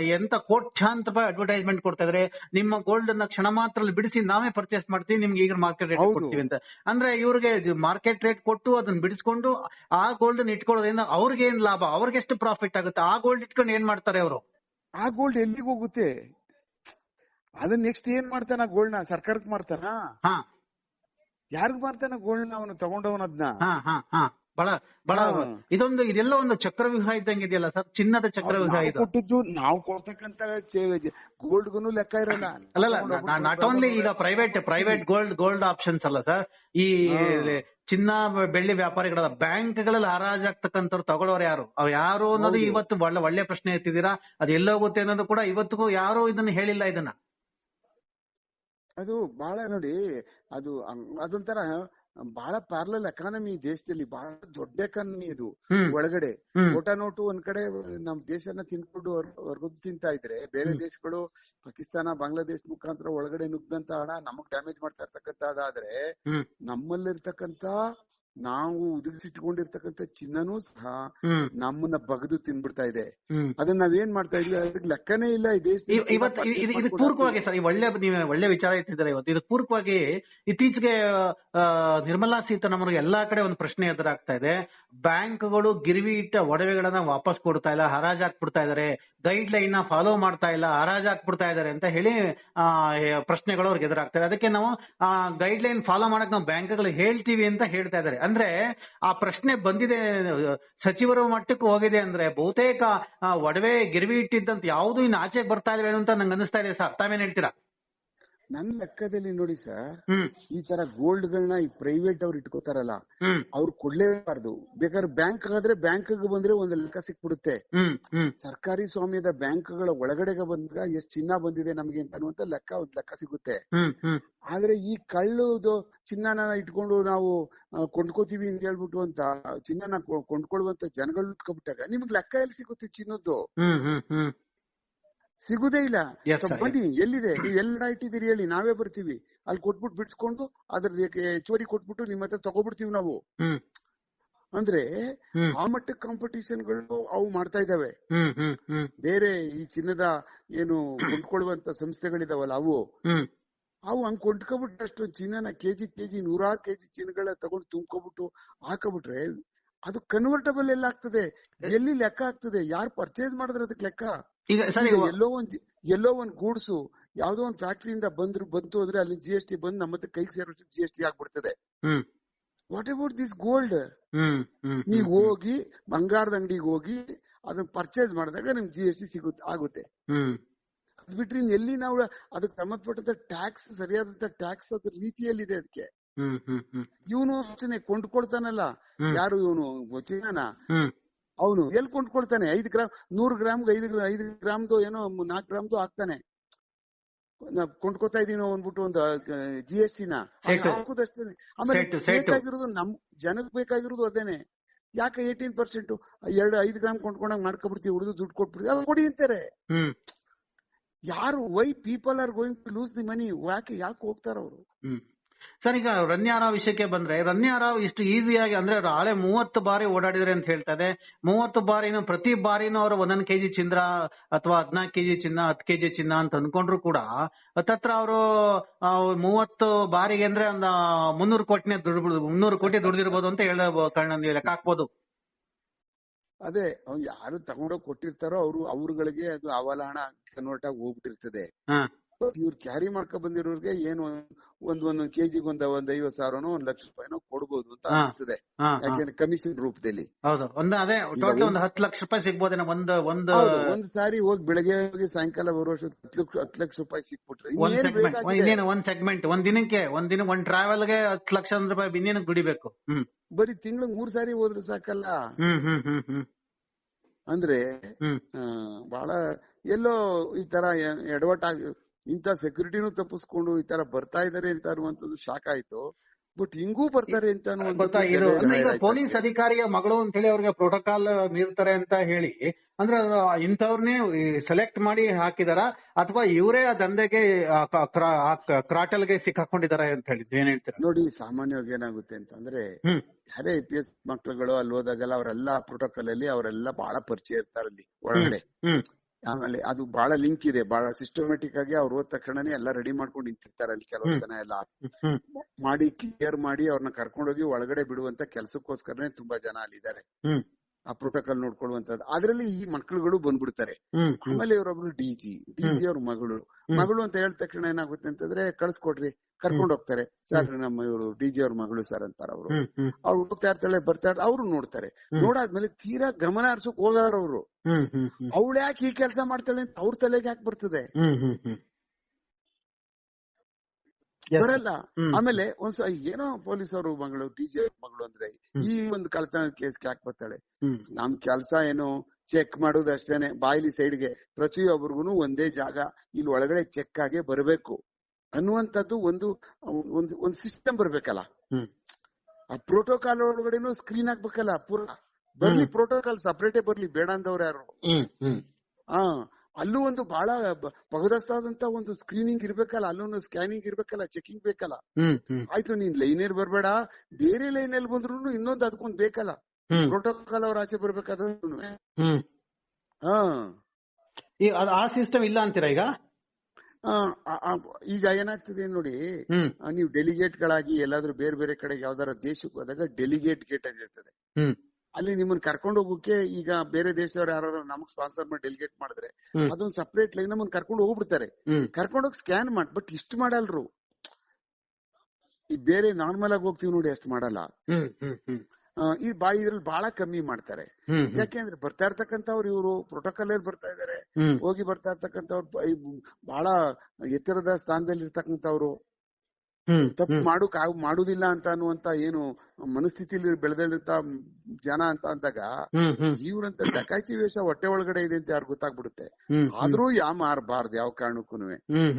ಎಂತ ಕೋಟ್ಯಾಂತ ರೂಪಾಯಿ ಅಡ್ವರ್ಟೈಸ್ಮೆಂಟ್ ಕೊಡ್ತಾ ಇದ್ರೆ. ನಿಮ್ಮ ಗೋಲ್ಡ್ ಅನ್ನ ಕ್ಷಣ ಮಾತ್ರ ಬಿಡಿಸಿ ನಾವೇ ಪರ್ಚೇಸ್ ಮಾಡ್ತೀವಿ ನಿಮ್ಗೆ ಈಗ ಮಾರ್ಕೆಟ್ ರೇಟ್ ಕೊಡ್ತೀವಿ ಅಂತ. ಅಂದ್ರೆ ಇವ್ರಿಗೆ ಮಾರ್ಕೆಟ್ ರೇಟ್ ಕೊಟ್ಟು ಅದನ್ನ ಬಿಡಿಸ್ಕೊಂಡು ಆ ಗೋಲ್ಡ್ ಇಟ್ಕೊಳ್ಳೋದ್ರಿಂದ ಅವ್ರಿಗೆ ಏನ್ ಲಾಭ? ಅವ್ರಿಗೆ ಎಷ್ಟು ಪ್ರಾಫಿಟ್ ಆಗುತ್ತೆ? ಆ ಗೋಲ್ಡ್ ಇಟ್ಕೊಂಡು ಏನ್ ಮಾಡ್ತಾರೆ ಅವರು? ಆ ಗೋಲ್ಡ್ ಎಲ್ಲಿಗೆ ಹೋಗುತ್ತೆ? ಅದನ್ನ ನೆಕ್ಸ್ಟ್ ಏನ್ ಮಾಡ್ತಾನ ಗೋಲ್ಡ್ನ? ಸರ್ಕಾರಕ್ಕೆ ಮಾಡ್ತಾನ? ಹಾ. ಯಾರಿಗ್ ಮಾಡ್ತಾನೆ? ಗೋಲ್ಡ್ ಅವನು ತಗೊಂಡವನ ಹಾ ಹಾ ಹಾ. ಬಹಳ ಬಹಳ. ಇದೊಂದು ಇದೆಲ್ಲ ಒಂದು ಚಕ್ರವ್ಯೂಹ ಇದ್ದಂಗೆ ಇದೆಯಲ್ಲ ಸರ್? ಚಿನ್ನದ ಚಕ್ರವ್ಯೂಹ ವಿಹ ಇದು. ಕೊಟ್ಟಿದ್ದು ನಾವು ಕೊಡ್ತಕ್ಕಂತ ಗೋಲ್ಡ್ಗೂ ಲೆಕ್ಕ ಇರಲ್ಲ. ಅಲ್ಲ ನಾಟ್ ಓನ್ಲಿ ಈಗ private private gold gold options ಅಲ್ಲ ಸರ್? ಈ. ಚಿನ್ನ ಬೆಳ್ಳಿ ವ್ಯಾಪಾರಿಗಳ ಬ್ಯಾಂಕ್ಗಳಲ್ಲಿ ಹರಾಜಾಗ್ತಕ್ಕಂಥವ್ರು ತಗೊಳ್ಳೋರು ಯಾರು? ಅವ್ ಯಾರು ಅನ್ನೋದು ಇವತ್ತು ಒಳ್ಳೆ ಒಳ್ಳೆ ಪ್ರಶ್ನೆ ಎತ್ತಿದ್ದೀರಾ? ಅದು ಎಲ್ಲೋಗುತ್ತೆ ಅನ್ನೋದು ಕೂಡ ಇವತ್ತಿಗೂ ಯಾರು ಇದನ್ನ ಹೇಳಿಲ್ಲ ಇದನ್ನ. ಅದು ಬಹಳ ನೋಡಿ ಅದು ಅದೊಂಥರ ಬಹಳ ಪ್ಯಾರಲಲ್ ಎಕಾನಮಿ ದೇಶದಲ್ಲಿ ಬಹಳ ದೊಡ್ಡ ಎಕಾನಮಿ ಇದು ಒಳಗಡೆ. ಓಟಾ ನೋಟು ಒಂದ್ ಕಡೆ ನಮ್ ದೇಶನ ತಿನ್ಕೊಂಡು ಹೊರಗದ್ ತಿಂತಾ ಇದ್ರೆ ಬೇರೆ ದೇಶಗಳು ಪಾಕಿಸ್ತಾನ ಬಾಂಗ್ಲಾದೇಶ ಮುಖಾಂತರ ಒಳಗಡೆ ನುಗ್ದಂತ ಹಣ ನಮಗ್ ಡ್ಯಾಮೇಜ್ ಮಾಡ್ತಾ ಇರ್ತಕ್ಕಂತ ಅದಾದ್ರೆ ನಮ್ಮಲ್ಲಿರ್ತಕ್ಕಂತ ನಾವು ಉದುರಿಸಿಟ್ಕೊಂಡಿರ್ತಕ್ಕಂಥ ಚಿನ್ನನೂ ಸಹ ನಮ್ಮನ್ನ ಬಗದು ತಿನ್ಬಿಡ್ತಾ ಇದೆ. ಅದನ್ನ ನಾವೇನ್ ಮಾಡ್ತಾ ಇದ್ವಿ? ಅದಕ್ಕೆ ಲೆಕ್ಕನೇ ಇಲ್ಲ ಈ ದೇಶದಲ್ಲಿ ಇದು ಪೂರಕವಾಗಿ ಸರ್ ಈ ಒಳ್ಳೆ ನೀವು ಒಳ್ಳೆ ವಿಚಾರ ಎತ್ತಿದ್ದಾರೆ ಇವತ್ತು. ಇದಕ್ಕೆ ಪೂರಕವಾಗಿ ಇತ್ತೀಚೆಗೆ ನಿರ್ಮಲಾ ಸೀತಾರಾಮನ್ ಎಲ್ಲಾ ಕಡೆ ಒಂದು ಪ್ರಶ್ನೆ ಎದುರಾಗ್ತಾ ಇದೆ. ಬ್ಯಾಂಕ್ಗಳು ಗಿರ್ವಿ ಇಟ್ಟ ಒಡವೆಗಳನ್ನ ವಾಪಸ್ ಕೊಡ್ತಾ ಇಲ್ಲ ಹರಾಜ್ ಹಾಕ್ಬಿಡ್ತಾ ಇದಾರೆ. ಗೈಡ್ ಲೈನ್ನ ಫಾಲೋ ಮಾಡ್ತಾ ಇಲ್ಲ ಹರಾಜ್ ಹಾಕ್ಬಿಡ್ತಾ ಇದಾರೆ ಅಂತ ಹೇಳಿ ಪ್ರಶ್ನೆಗಳು ಅವ್ರಿಗೆ ಎದುರಾಗ್ತಾ ಇದೆ. ಅದಕ್ಕೆ ನಾವು ಗೈಡ್ ಲೈನ್ ಫಾಲೋ ಮಾಡಕ್ ನಾವು ಬ್ಯಾಂಕ್ಗಳು ಹೇಳ್ತೀವಿ ಅಂತ ಹೇಳ್ತಾ ಇದಾರೆ. ಅಂದ್ರೆ ಆ ಪ್ರಶ್ನೆ ಬಂದಿದೆ, ಸಚಿವರ ಮಟ್ಟಕ್ಕೆ ಹೋಗಿದೆ ಅಂದ್ರೆ ಬಹುತೇಕ ಒಡವೆ ಗಿರವಿ ಇಟ್ಟಿದ್ದಂತ ಯಾವುದು ಇನ್ನು ಆಚೆಗೆ ಬರ್ತಾ ಇಲ್ವೇನೋ ಅಂತ ನಂಗೆ ಅನಿಸ್ತಾ ಇದೆ. ಸರ್, ತಾವೇನ್ ಹೇಳ್ತೀರಾ? ನನ್ ಲೆಕ್ಕದಲ್ಲಿ ನೋಡಿ ಸರ್ ಈ ತರ ಗೋಲ್ಡ್ ಗಳನ್ನ ಈ ಪ್ರೈವೇಟ್ ಅವ್ರು ಇಟ್ಕೋತಾರಲ್ಲ ಅವ್ರು ಕೊಡ್ಲೇಬಾರ್ದು. ಬೇಕಾದ್ರೆ ಬ್ಯಾಂಕ್ ಆದ್ರೆ ಬ್ಯಾಂಕ್ ಬಂದ್ರೆ ಒಂದ್ ಲೆಕ್ಕ ಸಿಕ್ಬಿಡುತ್ತೆ. ಸರ್ಕಾರಿ ಸ್ವಾಮ್ಯದ ಬ್ಯಾಂಕ್ಗಳ ಒಳಗಡೆಗೆ ಬಂದಾಗ ಎಷ್ಟ್ ಚಿನ್ನ ಬಂದಿದೆ ನಮಗೆ ಅಂತ ಅನ್ನುವಂತ ಲೆಕ್ಕ ಒಂದ್ ಲೆಕ್ಕ ಸಿಗುತ್ತೆ. ಆದ್ರೆ ಈ ಕಳ್ಳುದು ಚಿನ್ನನ ಇಟ್ಕೊಂಡು ನಾವು ಕೊಂಡ್ಕೋತೀವಿ ಅಂತ ಹೇಳ್ಬಿಟ್ಟು ಅಂತ ಚಿನ್ನನ ಕೊಂಡ್ಕೊಳ್ಳುವಂತ ಜನಗಳು ಇಟ್ಕೊಬಿಟ್ಟಾಗ ನಿಮ್ಗೆ ಲೆಕ್ಕ ಎಲ್ಲಿ ಸಿಗುತ್ತೆ ಚಿನ್ನದ್ದು? ಸಿಗುದೇ ಇಲ್ಲ. ಬನ್ನಿ ಎಲ್ಲಿದೆ? ನೀವು ಎಲ್ಲ ಇಟ್ಟಿದ್ದೀರಿ ಹೇಳಿ ನಾವೇ ಬರ್ತೀವಿ. ಅಲ್ಲಿ ಕೊಟ್ಬಿಟ್ಟು ಬಿಡ್ಸ್ಕೊಂಡು ಅದ್ರ ಹೆಚ್ಚುವರಿ ಕೊಟ್ಬಿಟ್ಟು ನಿಮ್ಮ ಹತ್ರ ತಗೊಬಿಡ್ತೀವಿ ನಾವು. ಅಂದ್ರೆ ಆ ಮಟ್ಟಕ್ಕೆ ಕಾಂಪಿಟಿಷನ್ಗಳು ಅವು ಮಾಡ್ತಾ ಇದಾವೆ ಬೇರೆ ಈ ಚಿನ್ನದ ಏನು ಕೊಂಡ್ಕೊಳ್ಳುವಂತ ಸಂಸ್ಥೆಗಳಿದಾವಲ್ಲ ಅವು. ಅವು ಹಂಗ್ ಕೊಂಡ್ಕೊಬಿಟ್ಟು ಅಷ್ಟು ಚಿನ್ನನ ಕೆಜಿ ಕೆಜಿ ನೂರಾರು ಕೆಜಿ ಚಿನ್ನಗಳ ತಗೊಂಡು ತುಂಬ್ಕೊಬಿಟ್ಟು ಹಾಕಬಿಟ್ರೆ ಅದು ಕನ್ವರ್ಟಬಲ್ ಎಲ್ಲ ಆಗ್ತದೆ ಎಲ್ಲಿ ಲೆಕ್ಕ ಆಗ್ತದೆ? ಯಾರು ಪರ್ಚೇಸ್ ಮಾಡಿದ್ರೆ ಅದಕ್ಕೆ ಲೆಕ್ಕ? ಈಗ ಎಲ್ಲೋ ಒಂದ್ ಎಲ್ಲೋ ಒಂದ್ ಗೂಡ್ಸು ಯಾವ್ದೋ ಒಂದ್ ಫ್ಯಾಕ್ಟ್ರಿಯಿಂದ ಬಂದ್ರು ಬಂತು ಅಂದ್ರೆ ಅಲ್ಲಿ ಜಿ ಎಸ್ ಟಿ ಬಂದು ನಮ್ಮ ಹತ್ರ ಕೈಗೆ ಸೇರೋ ಜಿ ಎಸ್ ಟಿ ಆಗ್ಬಿಡ್ತದೆ. Hmm. What about this gold hmm hmm ಹೋಗಿ ಬಂಗಾರದ ಅಂಗಡಿಗೆ ಹೋಗಿ ಅದನ್ನ ಪರ್ಚೇಸ್ ಮಾಡಿದಾಗ ನಿಮ್ಗೆ ಜಿ ಎಸ್ ಟಿ ಸಿಗುತ್ತೆ ಆಗುತ್ತೆ. ಹ್ಮ್. ಅದ್ ಬಿಟ್ರಿ ಎಲ್ಲಿ ನಾವು ಅದಕ್ಕೆ ಸಂಬಂಧಪಟ್ಟಂತ ಟ್ಯಾಕ್ಸ್ ಸರಿಯಾದಂತ ಟ್ಯಾಕ್ಸ್ ಅದ್ರ ರೀತಿಯಲ್ಲಿದೆ ಅದಕ್ಕೆ. ಇವನು ಅಷ್ಟೇ ಕೊಂಡ್ಕೊಳ್ತಾನಲ್ಲ. ಯಾರು ಇವನು ಚಿನ್ನನ ಅವನು ಎಲ್ಲಿ ಕೊಂಡ್ಕೊಳ್ತಾನೆ? ಐದು ಗ್ರಾಮ್ ನೂರು ಗ್ರಾಮ್ ಐದು ಐದು ಗ್ರಾಮ್ದು ಏನೋ ನಾಲ್ಕು ಗ್ರಾಮ್ದು ಹಾಕ್ತಾನೆ. ಕೊಂಡ್ಕೊತಾ ಇದೀನೋ ಅಂದ್ಬಿಟ್ಟು ಒಂದು ಜಿ ಎಸ್ ಟಿನ. ಹಾಕುದಷ್ಟೇ ಆಮೇಲೆ. ಬೇಕಾಗಿರೋದು ನಮ್ ಜನಕ್ ಬೇಕಾಗಿರೋದು ಅದೇನೆ. ಯಾಕೆ ಏಟೀನ್ ಪರ್ಸೆಂಟ್ ಎರಡು ಐದು ಗ್ರಾಮ್ ಕೊಂಡ್ಕೊಂಡಂಗ್ ಮಾಡ್ಕೊಬಿಡ್ತೀವಿ ಉಳಿದು ದುಡ್ಡು ಕೊಟ್ಬಿಡ್ತೀವಿ? ಅದು ಕೊಡಿ ಅಂತಾರೆ. ಹ್ಮ್. ಯಾರು why people are going to lose the money ಯಾಕೆ ಯಾಕೆ ಹೋಗ್ತಾರ ಅವರು ಸರ್ ಈಗ ರನ್ಯಾರಾವ್ ವಿಷಯಕ್ಕೆ ಬಂದ್ರೆ ರನ್ಯಾರಾವ್ ಇಷ್ಟು ಈಸಿಯಾಗಿ ಅಂದ್ರೆ ಅವ್ರು ಹಳೆ ಮೂವತ್ತು ಬಾರಿ ಓಡಾಡಿದ್ರೆ ಅಂತ ಹೇಳ್ತಾ ಇದೆ ಮೂವತ್ತು ಬಾರಿನೂ ಪ್ರತಿ ಬಾರಿನೂ ಅವರು ಒಂದೊಂದು ಕೆಜಿ ಚಿನ್ನ ಅಥವಾ ಹದಿನಾಲ್ಕು ಕೆಜಿ ಚಿನ್ನ ಹತ್ತು ಕೆಜಿ ಚಿನ್ನ ಅಂತ ಅನ್ಕೊಂಡ್ರು ಕೂಡ ಹತ್ತತ್ರ ಅವರು ಮೂವತ್ತು ಬಾರಿಗೆ ಅಂದ್ರೆ ಒಂದು ಮುನ್ನೂರು ಕೋಟಿನೇ ದುಡ್ಡು ಮುನ್ನೂರು ಕೋಟಿ ದುಡ್ದಿರ್ಬೋದು ಅಂತ ಹೇಳಬಹುದು ಕಾರಣ ಲೆಕ್ಕ ಹಾಕ್ಬೋದು. ಅದೇ ಯಾರು ತಗೊಂಡೋಗಿ ಕೊಟ್ಟಿರ್ತಾರೋ ಅವರು ಅವ್ರುಗಳಿಗೆ ಅದು ಅವಲಹಣ ಕನ್ವರ್ಟ್ ಆಗಿ ಹೋಗ್ಬಿಟ್ಟಿರ್ತದೆ ಇವ್ರು ಕ್ಯಾರಿ ಮಾಡ್ಕೊ ಬಂದಿರೋರ್ಗೆ ಏನು ಒಂದ್ ಒಂದ್ ಕೆಜಿಗೆ ಒಂದ್ ಒಂದ್ ಐವತ್ ಸಾವಿರನೋ ಒಂದ್ ಲಕ್ಷ ರೂಪಾಯಿನೋ ಕೊಡ್ಬೋದು ಅಂತ ಅನ್ಸ್ತದೆ. ಯಾಕೆಂದ್ರೆ ಕಮಿಷನ್ ರೂಪದಲ್ಲಿ. ಹೌದು. ಒಂದು ಅದೇ ಟೋಟಲ್ ಒಂದು ಹತ್ತು ಲಕ್ಷ ರೂಪಾಯಿ ಸಿಗ್ಬೋದೇನೋ ಒಂದ್ ಒಂದ್ ಒಂದ್ ಸಾರಿ ಹೋಗಿ ಬೆಳಗ್ಗೆ ಹೋಗಿ ಸಾಯಂಕಾಲ ಬರುವಷ್ಟು ಹತ್ತು ಲಕ್ಷ ಹತ್ತು ಲಕ್ಷ ರೂಪಾಯಿ ಸಿಕ್ಬಿಟ್ರೆ ಒಂದ್ ಇನ್ನೇನ್ ಒಂದ್ ಸೆಗ್ಮೆಂಟ್ ಒಂದ್ ದಿನಕ್ಕೆ ಒಂದ್ ದಿನ ಒಂದ್ ಟ್ರಾವೆಲ್ಗೆ ಹತ್ತು ಲಕ್ಷ ರೂಪಾಯಿ ಇನ್ನೇನು ದುಡಿಬೇಕು? ಬರೀ ತಿಂಗ್ಳ ಮೂರ್ ಸಾರಿ ಹೋದ್ರೆ ಸಾಕಲ್ಲ? ಅಂದ್ರೆ ಬಹಳ ಎಲ್ಲೋ ಈ ತರ ಎಡವಟ್ ಆಗಿ ಇಂತ ಸೆಕ್ಯೂರಿಟಿನೂ ತಪ್ಪಿಸ್ಕೊಂಡು ಈ ತರ ಬರ್ತಾ ಇದಾರೆ ಅಂತ ಅನ್ನುವಂಥದ್ದು ಶಾಕ್ ಆಯ್ತು. ಬಟ್ ಹಿಂಗೂ ಬರ್ತಾರೆ ಅಂತ ಪೊಲೀಸ್ ಅಧಿಕಾರಿಯ ಮಗಳು ಅಂತ ಹೇಳಿ ಅವ್ರಿಗೆ ಪ್ರೋಟೋಕಾಲ್ ಮೀರ್ತಾರೆ ಅಂತ ಹೇಳಿ ಅಂದ್ರೆ ಅದು ಇಂಥವ್ರನ್ನೇ ಸೆಲೆಕ್ಟ್ ಮಾಡಿ ಹಾಕಿದಾರ? ಅಥವಾ ಇವರೇ ಆ ದಂಧೆಗೆ ಕ್ರಾಟಲ್ಗೆ ಸಿಕ್ಕ ಆ ಕ್ರಾಟಲ್ಗೆ ಸಿಕ್ಕಾಕೊಂಡಿದಾರ ಅಂತ ಹೇಳಿ ಏನ್ ಹೇಳ್ತೀರಾ? ನೋಡಿ ಸಾಮಾನ್ಯವಾಗಿ ಏನಾಗುತ್ತೆ ಅಂತ ಅಂದ್ರೆ ಹ್ಮ್. ಯಾರೇ ಐ ಪಿ ಎಸ್ ಮಕ್ಳುಗಳು ಅಲ್ಲಿ ಹೋದಾಗೆಲ್ಲ ಅವರೆಲ್ಲ ಪ್ರೋಟೋಕಾಲ್ ಅಲ್ಲಿ ಅವರೆಲ್ಲ ಬಹಳ ಪರಿಚಯ ಇರ್ತಾರೆ ಅಲ್ಲಿ ಒಳಗಡೆ. ಆಮೇಲೆ ಅದು ಬಹಳ ಲಿಂಕ್ ಇದೆ. ಬಹಳ ಸಿಸ್ಟಮೆಟಿಕ್ ಆಗಿ ಅವ್ರು ಹೋದ ತಕ್ಷಣನೇ ಎಲ್ಲ ರೆಡಿ ಮಾಡ್ಕೊಂಡು ನಿಂತಿರ್ತಾರೆ ಅಲ್ಲಿ ಕೆಲವು ಜನ ಎಲ್ಲ. ಮಾಡಿ ಕ್ಲಿಯರ್ ಮಾಡಿ ಅವ್ರನ್ನ ಕರ್ಕೊಂಡೋಗಿ ಒಳಗಡೆ ಬಿಡುವಂತ ಕೆಲಸಕ್ಕೋಸ್ಕರನೇ ತುಂಬಾ ಜನ ಅಲ್ಲಿದ್ದಾರೆ ಹ್ಮ್. ಆ ಪ್ರೋಟೋಕಾಲ್ ನೋಡ್ಕೊಳ್ಳುವಂತದ್ದು ಅದರಲ್ಲಿ ಈ ಮಕ್ಕಳುಗಳು ಬಂದ್ಬಿಡ್ತಾರೆ. ಆಮೇಲೆ ಇವರೊಬ್ರು ಡಿ ಜಿ ಡಿ ಜಿ ಅವ್ರ ಮಗಳು. ಮಗಳು ಅಂತ ಹೇಳಿದ ತಕ್ಷಣ ಏನಾಗುತ್ತೆ ಅಂತಂದ್ರೆ ಕಳ್ಸ್ಕೊಡ್ರಿ ಕರ್ಕೊಂಡು ಹೋಗ್ತಾರೆ. ಸರ್ ನಮ್ಮ ಇವರು ಡಿ ಜಿ ಅವ್ರ ಮಗಳು ಸರ್ ಅಂತಾರ ಅವರು. ಅವ್ರು ಹೋಗ್ತಾ ಇರ್ತಾಳೆ ಬರ್ತಾ ಇರ್ತಾಳೆ ಅವ್ರು ನೋಡ್ತಾರೆ. ನೋಡಾದ್ಮೇಲೆ ತೀರಾ ಗಮನ ಹರ್ಸಕ್ ಹೋಗಾರ ಅವ್ರು. ಅವಳು ಯಾಕೆ ಈ ಕೆಲಸ ಮಾಡ್ತಾಳೆ ಅಂತ ಅವ್ರ ತಲೆಗೆ ಯಾಕೆ ಬರ್ತದೆ ಹ್ಮ್ ಹ್ಮ್ ಹ್ಮ್ Yes. ಬರಲ್ಲ. ಆಮೇಲೆ ಒಂದ್ಸ ಏನೋ ಪೊಲೀಸ್ ಅವರು ಮಗಳು ಡಿಜೆ ಮಗಳು ಅಂದ್ರೆ ಈ ಒಂದು ಕಳ್ತನ ಕೇಸ್ಗೆ ಯಾಕೆ ಬರ್ತಾಳೆ? ನಮ್ ಕೆಲ್ಸ ಏನು? ಚೆಕ್ ಮಾಡೋದು ಅಷ್ಟೇನೆ. ಬಾಯಿಲಿ ಸೈಡ್ಗೆ ಪ್ರತಿಯೊಬ್ಬರಿಗೂ ಒಂದೇ ಜಾಗ. ಇಲ್ಲಿ ಒಳಗಡೆ ಚೆಕ್ ಆಗಿ ಬರಬೇಕು. ಅನ್ನುವಂಥದ್ದು ಒಂದು ಒಂದು ಒಂದು ಸಿಸ್ಟಮ್ ಬರ್ಬೇಕಲ್ಲ? ಆ ಪ್ರೋಟೋಕಾಲ್ ಒಳಗಡೆನು ಸ್ಕ್ರೀನ್ ಹಾಕ್ಬೇಕಲ್ಲ ಪೂರ. ಬರ್ಲಿ ಪ್ರೋಟೋಕಾಲ್ ಸಪ್ರೇಟೇ ಬರ್ಲಿ. ಬೇಡ ಅಂದವ್ರು ಯಾರು? ಆ ಅಲ್ಲೂ ಒಂದು ಬಹಳ ಬಹುದಸ್ತಾದಂತ ಒಂದು ಸ್ಕ್ರೀನಿಂಗ್ ಇರ್ಬೇಕಲ್ಲ ಅಲ್ಲೊಂದು ಸ್ಕ್ಯಾನಿಂಗ್ ಇರ್ಬೇಕಲ್ಲ ಚೆಕಿಂಗ್ ಬೇಕಲ್ಲ. ಆಯ್ತು ನೀನ್ ಲೈನೇರ್ ಬರ್ಬೇಡ. ಬೇರೆ ಲೈನ್ ಅಲ್ಲಿ ಬಂದ್ರು ಇನ್ನೊಂದು ಅದಕ್ಕೊಂದು ಬೇಕಲ್ಲ. ಪ್ರೋಟೋಕಾಲ್ ಅವ್ರ ಆಚೆ ಬರ್ಬೇಕಾದ್ರೂ ಹಾ. ಆ ಸಿಸ್ಟಮ್ ಇಲ್ಲ ಅಂತೀರಾ ಈಗ? ಈಗ ಏನಾಗ್ತದೆ ನೋಡಿ ನೀವು ಡೆಲಿಗೇಟ್ ಗಳಾಗಿ ಎಲ್ಲಾದ್ರೂ ಬೇರೆ ಬೇರೆ ಕಡೆ ಯಾವ್ದಾರ ದೇಶಕ್ಕೆ ಹೋದಾಗ ಡೆಲಿಗೇಟ್ ಗೇಟ್ ಅಂತ ಇರ್ತದೆ ಅಲ್ಲಿ ನಿಮ್ಮನ್ನ ಕರ್ಕೊಂಡು ಹೋಗೋಕೆ ಈಗ ಬೇರೆ ದೇಶದವ್ರು ಯಾರಾದ್ರೂ ನಮಗ್ ಸ್ಪಾನ್ಸರ್ ಮಾಡಿ ಡೆಲಿಗೇಟ್ ಮಾಡಿದ್ರೆ. ಅದೊಂದು ಸಪರೇಟ್ ಲೈನ್ ನಮ್ಮನ್ನ ಕರ್ಕೊಂಡು ಹೋಗ್ಬಿಡ್ತಾರೆ. ಕರ್ಕೊಂಡ್ ಕರ್ಕೊಂಡೋಗಿ ಸ್ಕ್ಯಾನ್ ಮಾಡಿ ಬಟ್ ಇಷ್ಟು ಮಾಡಲ್ರು. ಈ ಬೇರೆ ನಾರ್ಮಲ್ ಆಗಿ ಹೋಗ್ತೀವಿ ನೋಡಿ ಅಷ್ಟು ಮಾಡಲ್ಲ. ಈ ಬಾ ಇದ್ರಲ್ಲಿ ಬಹಳ ಕಮ್ಮಿ ಮಾಡ್ತಾರೆ. ಯಾಕೆ ಯಾಕೆಂದ್ರೆ ಬರ್ತಾ ಇರ್ತಕ್ಕಂಥವ್ರು ಇವರು ಪ್ರೋಟೋಕಾಲ್ ಅಲ್ಲಿ ಬರ್ತಾ ಇದಾರೆ. ಹೋಗಿ ಬರ್ತಾ ಇರ್ತಕ್ಕಂತ ಬಹಳ ಎತ್ತರದ ಸ್ಥಾನದಲ್ಲಿ ಇರ್ತಕ್ಕಂಥವ್ರು ತಪ್ಪು ಮಾಡೋಕ್ ಆಗ್- ಮಾಡುದಿಲ್ಲ ಅಂತ ಅನ್ನುವಂತ ಏನು ಮನಸ್ಥಿತಿಲಿ ಬೆಳೆದಿರ್ತ ಜನ ಅಂತ ಅಂದಾಗ ಇವ್ರಂತ ಡಕಾಯ್ತಿ ವೇಷ ಹೊಟ್ಟೆ ಒಳಗಡೆ ಇದೆ ಅಂತ ಯಾರು ಗೊತ್ತಾಗ್ಬಿಡುತ್ತೆ? ಆದ್ರೂ ಯಾ ಮಾರಬಾರ್ದು ಯಾವ ಕಾರಣಕ್ಕೂ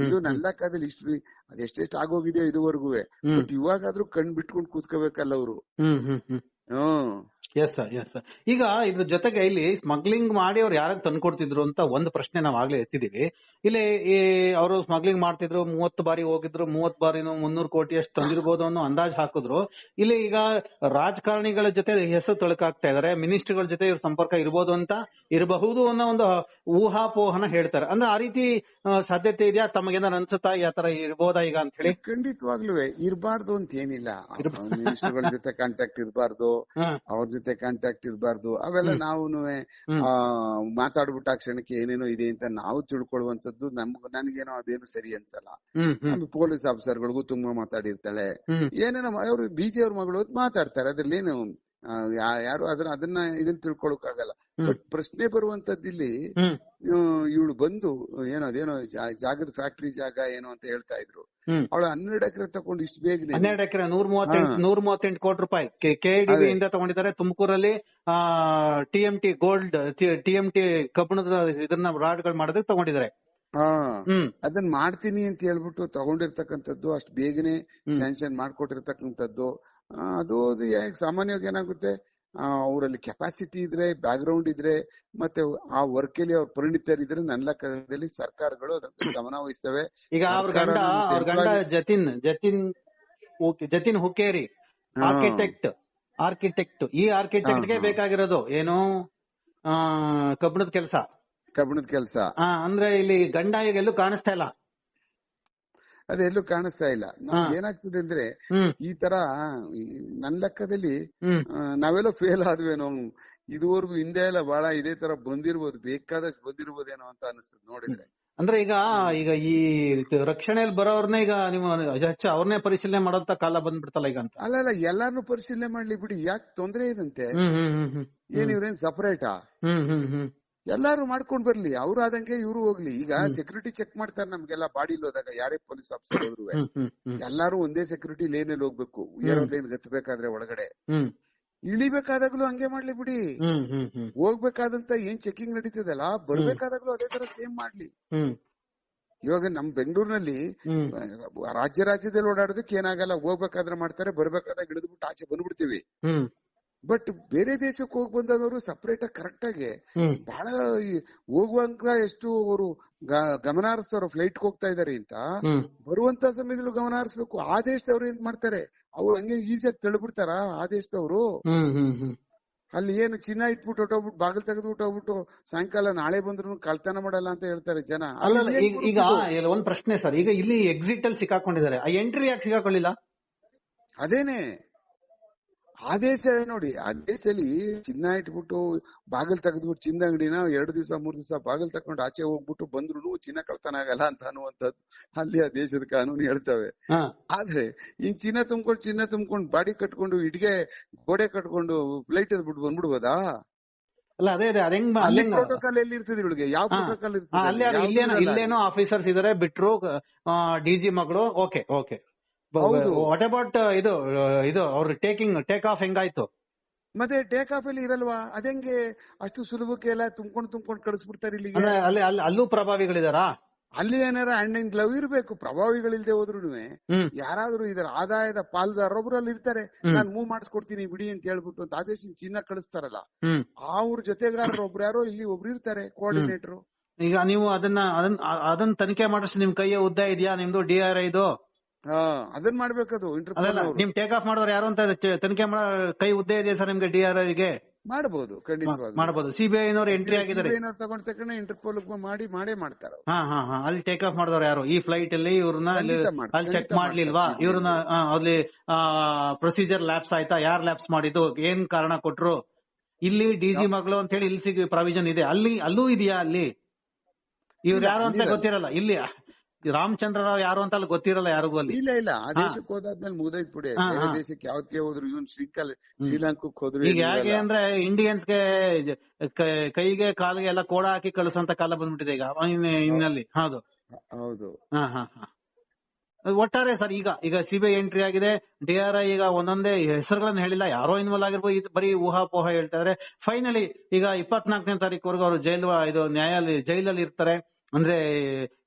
ಇದು ನನ್ನ ಲೆಕ್ಕದಲ್ಲಿ ಇಷ್ಟು ಅದೆಷ್ಟೆಷ್ಟು ಆಗೋಗಿದೆ ಇದುವರೆಗೂ ಬಟ್ ಇವಾಗಾದ್ರೂ ಕಣ್ ಬಿಟ್ಕೊಂಡು ಕೂತ್ಕೋಬೇಕಲ್ಲ ಅವರು. Hmm. Yes sir yes sir ಈಗ ಇದ್ರ ಜೊತೆಗೆ ಇಲ್ಲಿ ಸ್ಮಗ್ಲಿಂಗ್ ಮಾಡಿ ಅವ್ರು ಯಾರು ತಂದ್ಕೊಡ್ತಿದ್ರು ಅಂತ ಒಂದು ಪ್ರಶ್ನೆ ನಾವ್ ಆಗ್ಲೇ ಎತ್ತಿದೀವಿ ಇಲ್ಲಿ ಈ ಅವರು ಸ್ಮಗ್ಲಿಂಗ್ ಮಾಡ್ತಿದ್ರು ಮೂವತ್ತು ಬಾರಿ ಹೋಗಿದ್ರು ಮೂವತ್ ಬಾರಿನೂ ಮುನ್ನೂರು ಕೋಟಿ ಅಷ್ಟು ತಂದಿರ್ಬೋದು ಅನ್ನೋ ಅಂದಾಜ್ ಹಾಕಿದ್ರು. ಇಲ್ಲಿ ಈಗ ರಾಜಕಾರಣಿಗಳ ಜೊತೆ ಹೆಸರು ತೊಳಕಾಗ್ತಾ ಇದಾರೆ ಮಿನಿಸ್ಟರ್ಗಳ ಜೊತೆ ಇವ್ರ ಸಂಪರ್ಕ ಇರ್ಬೋದು ಅಂತ ಇರಬಹುದು ಅನ್ನೋ ಒಂದು ಊಹಾಪೋಹನ ಹೇಳ್ತಾರೆ. ಅಂದ್ರೆ ಆ ರೀತಿ ಸಾಧ್ಯತೆ ಇದೆಯಾ? ತಮಗೇನಾರು ಅನ್ಸುತ್ತಾ? ಯಾವ ತರ ಇರ್ಬೋದಾ ಈಗ ಅಂತ ಹೇಳಿ? ಖಂಡಿತವಾಗ್ಲೂ ಇರಬಾರ್ದು ಅಂತ ಏನಿಲ್ಲ. ಮಿನಿಸ್ಟರ್ಗಳ ಜೊತೆ ಕಾಂಟ್ಯಾಕ್ಟ್ ಇರಬಾರ್ದು. ಅವ್ರ ಜೊತೆ ಕಾಂಟ್ಯಾಕ್ಟ್ ಇರಬಾರ್ದು ಅವೆಲ್ಲ ನಾವು. ಮಾತಾಡ್ಬಿಟ್ಟ ಕ್ಷಣಕ್ಕೆ ಏನೇನೋ ಇದೆ ಅಂತ ನಾವು ತಿಳ್ಕೊಳ್ಳುವಂತದ್ದು ನಮ್ಗ್ ನನ್ಗೇನೋ ಅದೇನು ಸರಿ ಅನ್ಸಲ್ಲ. ನಮ್ ಪೊಲೀಸ್ ಆಫೀಸರ್ಗಳಿಗೂ ತುಂಬಾ ಮಾತಾಡಿರ್ತಾಳೆ. ಏನೇನೋ ಅವ್ರು ಬಿಜೆ ಅವ್ರ ಮಗಳು ಮಾತಾಡ್ತಾರೆ ಅದ್ರಲ್ಲಿ ಏನು ಯಾರು ಅದನ್ನ ಅದನ್ನ ಇದನ್ನ ತಿಳ್ಕೊಳಕ್ ಆಗಲ್ಲ ಹ್ಮ್. ಬಟ್ ಪ್ರಶ್ನೆ ಬರುವಂತದ್ದು ಇಲ್ಲಿ ಇವಳು ಬಂದು ಏನೋ ಅದೇನೋ ಜಾಗದ ಫ್ಯಾಕ್ಟರಿ ಜಾಗ ಏನೋ ಅಂತ ಹೇಳ್ತಾ ಇದ್ರು. ಅವಳು ಹನ್ನೆರಡು ಎಕರೆ ತಗೊಂಡು ಇಷ್ಟು ಬೇಗನೆ. ಹನ್ನೆರಡು ಎಕರೆ ನೂರ ಮೂವತ್ತೆಂಟು. ನೂರ ಮೂವತ್ತೆಂಟು ಕೋಟಿ ರೂಪಾಯಿ. ಕೆಡಿಬಿ. ಇಂದ ತಗೊಂಡಿದ್ದಾರೆ. ತುಮಕೂರಲ್ಲಿ ಟಿಎಂಟಿ ಗೋಲ್ಡ್ ಟಿಎಂಟಿ ಕಬ್ಬಣದ ಇದನ್ನ ರಾಡ್ಗಳು ಮಾಡೋದಕ್ಕೆ ತಗೊಂಡಿದ್ದಾರೆ. ಅದನ್ನ ಮಾಡ್ತೀನಿ ಅಂತ ಹೇಳ್ಬಿಟ್ಟು ತಗೊಂಡಿರ್ತಕ್ಕಂಥದ್ದು ಅಷ್ಟು ಬೇಗನೆ ಸ್ಯಾಂಕ್ಷನ್ ಮಾಡ್ಕೊಟ್ಟಿರ್ತಕ್ಕಂಥದ್ದು. ಅದು ಅದು ಸಾಮಾನ್ಯವಾಗಿ ಏನಾಗುತ್ತೆ ಅವರಲ್ಲಿ ಕೆಪಾಸಿಟಿ ಇದ್ರೆ ಬ್ಯಾಕ್ ಗ್ರೌಂಡ್ ಇದ್ರೆ ಮತ್ತೆ ಆ ವರ್ಕ್ ಅಲ್ಲಿ ಅವ್ರ ಪರಿಣಿತರಿದ್ರೆ ನನ್ನ ಲೆಕ್ಕದಲ್ಲಿ ಸರ್ಕಾರಗಳು ಅದಕ್ಕೆ [COUGHS] ಗಮನ ವಹಿಸ್ತವೆ. ಈಗ ಅವ್ರ ಗಂಡ ಅವ್ರ ಗಂಡ ಜತಿನ್ ಜತಿನ್ ಜತಿನ್ ಹುಕೇರಿ ಆರ್ಕಿಟೆಕ್ಟ್ ಆರ್ಕಿಟೆಕ್ಟ್ ಈ ಆರ್ಕಿಟೆಕ್ಟ್ಗೆ. ಬೇಕಾಗಿರೋದು ಏನು? ಕಬ್ಬಣದ ಕೆಲಸ. ಕಬ್ಬಣದ ಕೆಲಸ. ಅಂದ್ರೆ ಇಲ್ಲಿ ಗಂಡ ಈಗ ಎಲ್ಲೂ ಕಾಣಿಸ್ತಾ ಇಲ್ಲ. ಅದೆಲ್ಲೂ ಕಾಣಿಸ್ತಾ ಇಲ್ಲ. ಏನಾಗ್ತದೆ ಅಂದ್ರೆ ಈ ತರ ನನ್ ಲೆಕ್ಕದಲ್ಲಿ ನಾವೆಲ್ಲ ಫೇಲ್ ಆದ್ವೇನೋ ಇದುವರೆಗೂ ಹಿಂದೆ ಎಲ್ಲ ಬಹಳ ಇದೇ ತರ ಬಂದಿರ್ಬೋದು ಬೇಕಾದಷ್ಟು ಬಂದಿರ್ಬೋದೇನೋ ಅಂತ ಅನಿಸ್ತದೆ ನೋಡಿದ್ರೆ. ಅಂದ್ರೆ ಈಗ ಈಗ ಈ ರಕ್ಷಣೆಯಲ್ಲಿ ಬರೋರ್ನೇ ಈಗ ನೀವು ಹೆಚ್ಚು ಅವ್ರನ್ನೇ ಪರಿಶೀಲನೆ ಮಾಡೋಂತ ಕಾಲ ಬಂದ್ಬಿಡ್ತಲ್ಲ ಈಗ ಅಂತ. ಅಲ್ಲ ಅಲ್ಲ ಎಲ್ಲಾರನು ಪರಿಶೀಲನೆ ಮಾಡ್ಲಿ ಬಿಡಿ. ಯಾಕೆ ತೊಂದ್ರೆ ಇದಂತೆ? ಏನ್ ಇವ್ರೇನ್ ಸಪರೇಟಾ ಹ್ಮ್ ಹ್ಮ್ ಹ್ಮ್. ಎಲ್ಲಾರು ಮಾಡ್ಕೊಂಡ್ ಬರ್ಲಿ ಅವ್ರು ಆದಂಗೆ ಇವ್ರು ಹೋಗ್ಲಿ. ಈಗ ಸೆಕ್ಯೂರಿಟಿ ಚೆಕ್ ಮಾಡ್ತಾರೆ ನಮ್ಗೆಲ್ಲ ಬಾಡಿ ಹೋದಾಗ ಯಾರೇ ಪೊಲೀಸ್ ಆಫೀಸರ್ ಹೋದ್ರು ಎಲ್ಲಾರು ಒಂದೇ ಸೆಕ್ಯೂರಿಟಿ ಲೇನ್ ಅಲ್ಲಿ ಹೋಗ್ಬೇಕು. ಏರೋಪ್ಲೇನ್ ಗತ್ತಬೇಕಾದ್ರೆ ಒಳಗಡೆ. ಇಳಿಬೇಕಾದಾಗ್ಲೂ ಹಂಗೆ ಮಾಡ್ಲಿ ಬಿಡಿ. ಹೋಗ್ಬೇಕಾದಂತ ಏನ್ ಚೆಕಿಂಗ್ ನಡೀತದಲ್ಲ ಬರ್ಬೇಕಾದಾಗ್ಲೂ ಅದೇ ತರ ಸೇಮ್ ಮಾಡ್ಲಿ. ಇವಾಗ ನಮ್ ಬೆಂಗಳೂರಿನಲ್ಲಿ ರಾಜ್ಯ ರಾಜ್ಯದಲ್ಲಿ ಓಡಾಡೋದಕ್ಕೆ ಏನಾಗಲ್ಲ ಹೋಗ್ಬೇಕಾದ್ರೆ ಮಾಡ್ತಾರೆ ಬರ್ಬೇಕಾದಾಗ ಹಿಡಿದ್ಬಿಟ್ಟು ಆಚೆ ಬಂದ್ಬಿಡ್ತೀವಿ. ಬಟ್ ಬೇರೆ ದೇಶಕ್ಕೆ ಹೋಗಿ ಬಂದವರು ಸಪರೇಟ್ ಆಗಿ ಕರೆಕ್ಟ್ ಆಗಿ ಬಹಳ ಹೋಗುವಂತ ಎಷ್ಟು ಅವರು ಗಮನ ಹರಿಸ್ತಾರ ಫ್ಲೈಟ್ ಹೋಗ್ತಾ ಇದಾರೆ ಅಂತ ಬರುವಂತ ಸಮಯದಲ್ಲೂ ಗಮನ ಹರಿಸ್ಬೇಕು ಆ ದೇಶದವ್ರು ಏನ್ ಮಾಡ್ತಾರೆ? ಅವ್ರು ಹಂಗೆ ಈಸಿಯಾಗಿ ತಳ್ಬಿಡ್ತಾರ? ಆ ದೇಶದವ್ರು? ಅಲ್ಲಿ ಏನು ಚಿನ್ನ ಇಟ್ಬಿಟ್ಟು ಹೊಟ್ಟೋಗ್ಬಿಟ್ಟು ಬಾಗಿಲು ತೆಗೆದು ಹೊಟ್ಟೋಗ್ಬಿಟ್ಟು ಸಾಯಂಕಾಲ ನಾಳೆ ಬಂದ್ರು ಕಳ್ತನ ಮಾಡಲ್ಲ ಅಂತ ಹೇಳ್ತಾರೆ ಜನ. ಅಲ್ಲ ಈಗ ಒಂದ್ ಪ್ರಶ್ನೆ ಸರ್. ಈಗ ಇಲ್ಲಿ ಎಕ್ಸಿಟ್ ಅಲ್ಲಿ ಸಿಕ್ಕಾಕೊಂಡಿದ್ದಾರೆ. ಆ ಎಂಟ್ರಿ ಯಾಕೆ ಸಿಕ್ಕಾಕೊಳ್ಳಿಲ್ಲ ಅದೇನೆ? ಆ ದೇಶ ನೋಡಿ ಆ ದೇಶದಲ್ಲಿ ಚಿನ್ನ ಇಟ್ಬಿಟ್ಟು ಬಾಗಿಲ್ ತೆಗೆದ್ಬಿಟ್ಟು ಚಿನ್ನ ಅಂಗಡಿನ ಎರಡು ದಿವಸ ಮೂರ್ ದಿವಸ ಬಾಗಿಲ್ ತಕೊಂಡು ಆಚೆ ಹೋಗ್ಬಿಟ್ಟು ಬಂದ್ರು ಚಿನ್ನ ಕಳ್ತನ ಆಗಲ್ಲ ಅಂತ ಅನ್ನುವಂಥದ್ದು ಅಲ್ಲಿ ಆ ದೇಶದ ಕಾನೂನು ಹೇಳ್ತವೆ. ಆದ್ರೆ ಈ ಚಿನ್ನ ತುಂಬ್ಕೊಂಡು ಚಿನ್ನ ತುಂಬ್ಕೊಂಡು ಬಾಡಿ ಕಟ್ಕೊಂಡು ಇಟ್ಗೆ ಗೋಡೆ ಕಟ್ಕೊಂಡು ಫ್ಲೈಟ್ ಎದ್ಬಿಟ್ಟು ಬಂದ್ಬಿಡ್ಬೋದಾ? ಅಲ್ಲ ಅದೇ ಅದೇ ಅದ್ ಪ್ರೋಟೋಕಾಲ್ ಎಲ್ಲಿ ಇರ್ತದೆ ಇವಳಿಗೆ? ಯಾವ ಪ್ರೋಟೋಕಾಲ್ ಇರ್ತದೆ? ಇಲ್ಲೇನೋ ಆಫೀಸರ್ಸ್ ಇದಾರೆ ಬಿಟ್ರು ಡಿಜಿ ಮಗಳು ಓಕೆ ಓಕೆ. ವಾಟ್ ಅಬೌಟ್ ಇದು ಇದು ಅವ್ರ ಟೇಕಿಂಗ್ ಟೇಕ್ ಆಫ್ ಹೆಂಗಾಯ್ತು? ಮತ್ತೆ ಟೇಕ್ ಆಫ್ ಅಲ್ಲಿ ಇರಲ್ವಾ? ಹೆಂಗೆ? ಅಷ್ಟು ಸುಲಭಕ್ಕೆ ಎಲ್ಲ ತುಂಬ್ಕೊಂಡು ತುಂಬ್ಕೊಂಡು ಕಳಿಸ್ಬಿಡ್ತಾರೆ ಇಲ್ಲಿ ಅಲ್ಲಿ ಅಲ್ಲಿ ಅಲ್ಲೂ ಪ್ರಭಾವಿಗಳಿದಾರಾ? ಅಲ್ಲಿ ಏನಾರ ಹ್ಯಾಂಡ್ ಲವ್ ಗ್ಲವ್ ಇರ್ಬೇಕು. ಪ್ರಭಾವಿಗಳಿಲ್ದೆ ಹೋದ್ರು ಯಾರಾದ್ರೂ ಇದರ ಆದಾಯದ ಪಾಲ್ದಾರೊಬ್ರು ಅಲ್ಲಿ ಇರ್ತಾರೆ. ನಾನು ಮೂವ್ ಮಾಡಿಸ್ಕೊಡ್ತೀನಿ ಬಿಡಿ ಅಂತ ಹೇಳ್ಬಿಟ್ಟು ಅಂತ ಆದೇಶ ಚಿನ್ನ ಕಳಿಸ್ತಾರಲ್ಲ. ಅವ್ರ ಜೊತೆಗಾರರು ಒಬ್ರು ಯಾರೋ ಇಲ್ಲಿ ಒಬ್ರು ಇರ್ತಾರೆ ಕೋಆರ್ಡಿನೇಟರ್ ಈಗ ನೀವು ಅದನ್ನ ಅದನ್ನ ಅದನ್ನ ತನಿಖೆ ಮಾಡಿಸ್ ನಿಮ್ ಕೈಯ ಉದ್ದ ಇದೆಯಾ? ನಿಮ್ದು ಡಿ ಆರ್ ಐದು ಅದನ್ನ ಮಾಡ್ಬೇಕದು ನಿಮ್ ಟೇಕ್ ಆಫ್ ಮಾಡೋರು ಯಾರು ಅಂತ ತನಿಖೆ ಮಾಡೋ ಕೈ ಉದ್ದೇ ಇದೆ ಸರ್ ನಿಮ್ಗೆ ಡಿ ಗೆ? ಮಾಡಬಹುದು ಖಂಡಿತವಾಗಿ ಮಾಡಬಹುದು ಸಿಬಿಐ ನವರು ಎಂಟ್ರಿ ಆಗಿದ್ದಾರೆ. ತಗೊಂಡ್ ತಕ್ಷಣ ಇಂಟರ್ಪೋಲ್ ಮಾಡಿ ಮಾಡೇ ಮಾಡ್ತಾರೆ ಹಾ ಹಾ ಹಾ. ಅಲ್ಲಿ ಟೇಕ್ ಆಫ್ ಮಾಡಿದವ್ರು ಯಾರು? ಈ ಫ್ಲೈಟ್ ಅಲ್ಲಿ ಇವ್ರನ್ನ ಅಲ್ಲಿ ಚೆಕ್ ಮಾಡ್ಲಿಲ್ವಾ. ಇವ್ರನ್ನ ಅಲ್ಲಿ ಪ್ರೊಸೀಜರ್ ಲ್ಯಾಪ್ಸ್ ಆಯ್ತಾ? ಯಾರ್ ಲ್ಯಾಪ್ಸ್ ಮಾಡಿದ್ದು? ಏನ್ ಕಾರಣ ಕೊಟ್ರು? ಇಲ್ಲಿ ಡಿಜಿ ಮಗಳು ಅಂತ ಹೇಳಿ ಇಲ್ಲಿ ಸಿಗ್ ಪ್ರಾವಿಷನ್ ಇದೆ. ಅಲ್ಲಿ ಅಲ್ಲೂ ಇದೆಯಾ ಅಲ್ಲಿ? ಇವ್ರು ಯಾರು ಅಂತ ಗೊತ್ತಿರಲ್ಲ. ಇಲ್ಲಿ ರಾಮಚಂದ್ರ ರಾವ್ ಯಾರು ಅಂತ ಅಲ್ಲಿ ಗೊತ್ತಿರಲ್ಲ ಯಾರಿಗೂ ಅಲ್ಲಿ. ಇಲ್ಲ ಇಲ್ಲ. ಆ ದೇಶಕ್ಕೆ ಹೋದಾದ್ಮೇಲೆ ಮುಗ್ದೈತ್ ಬಿಡಿ ಬೇರೆ ದೇಶಕ್ಕೆ ಯಾವ್ದಕ್ಕೆ ಹೋದ್ರು ಇವನ್ ಶ್ರೀಕಲ್ ಶ್ರೀಲಂಕಕ್ಕೆ ಹೋದ್ರು ಈಗ ಹೇಗೆ ಅಂದ್ರೆ ಇಂಡಿಯನ್ಸ್ಗೆ ಗೆ ಕೈಗೆ ಕಾಲಿಗೆ ಎಲ್ಲ ಕೋಡ ಹಾಕಿ ಕಳಿಸುವಂತ ಕಾಲ ಬಂದ್ಬಿಟ್ಟಿದೆ ಈಗ. ಇನ್- ಇನ್ನಲ್ಲಿ. ಹೌದು. ಹೌದು. ಹಾ ಹಾ ಹಾ ಒಟ್ಟಾರೆ ಸರ್ ಈಗ ಈಗ ಸಿಬಿಐ ಎಂಟ್ರಿ ಆಗಿದೆ. ಡಿಆರ್ಐ ಈಗ ಒಂದೊಂದೇ ಹೆಸರುಗಳನ್ನ ಹೇಳಿಲ್ಲ. ಯಾರೋ ಇನ್ವಾಲ್ವ್ ಆಗಿರ್ಬೋದು ಇದು ಬರೀ ಊಹಾಪೋಹ ಹೇಳ್ತಾ ಇದ್ರೆ. ಫೈನಲಿ ಈಗ ಇಪ್ಪತ್ನಾಲ್ಕನೇ ತಾರೀಕುವರೆಗೂ ಅವರು ಜೈಲು ಇದು ನ್ಯಾಯಾಲಯ ಜೈಲಲ್ಲಿ ಇರ್ತಾರೆ. ಅಂದ್ರೆ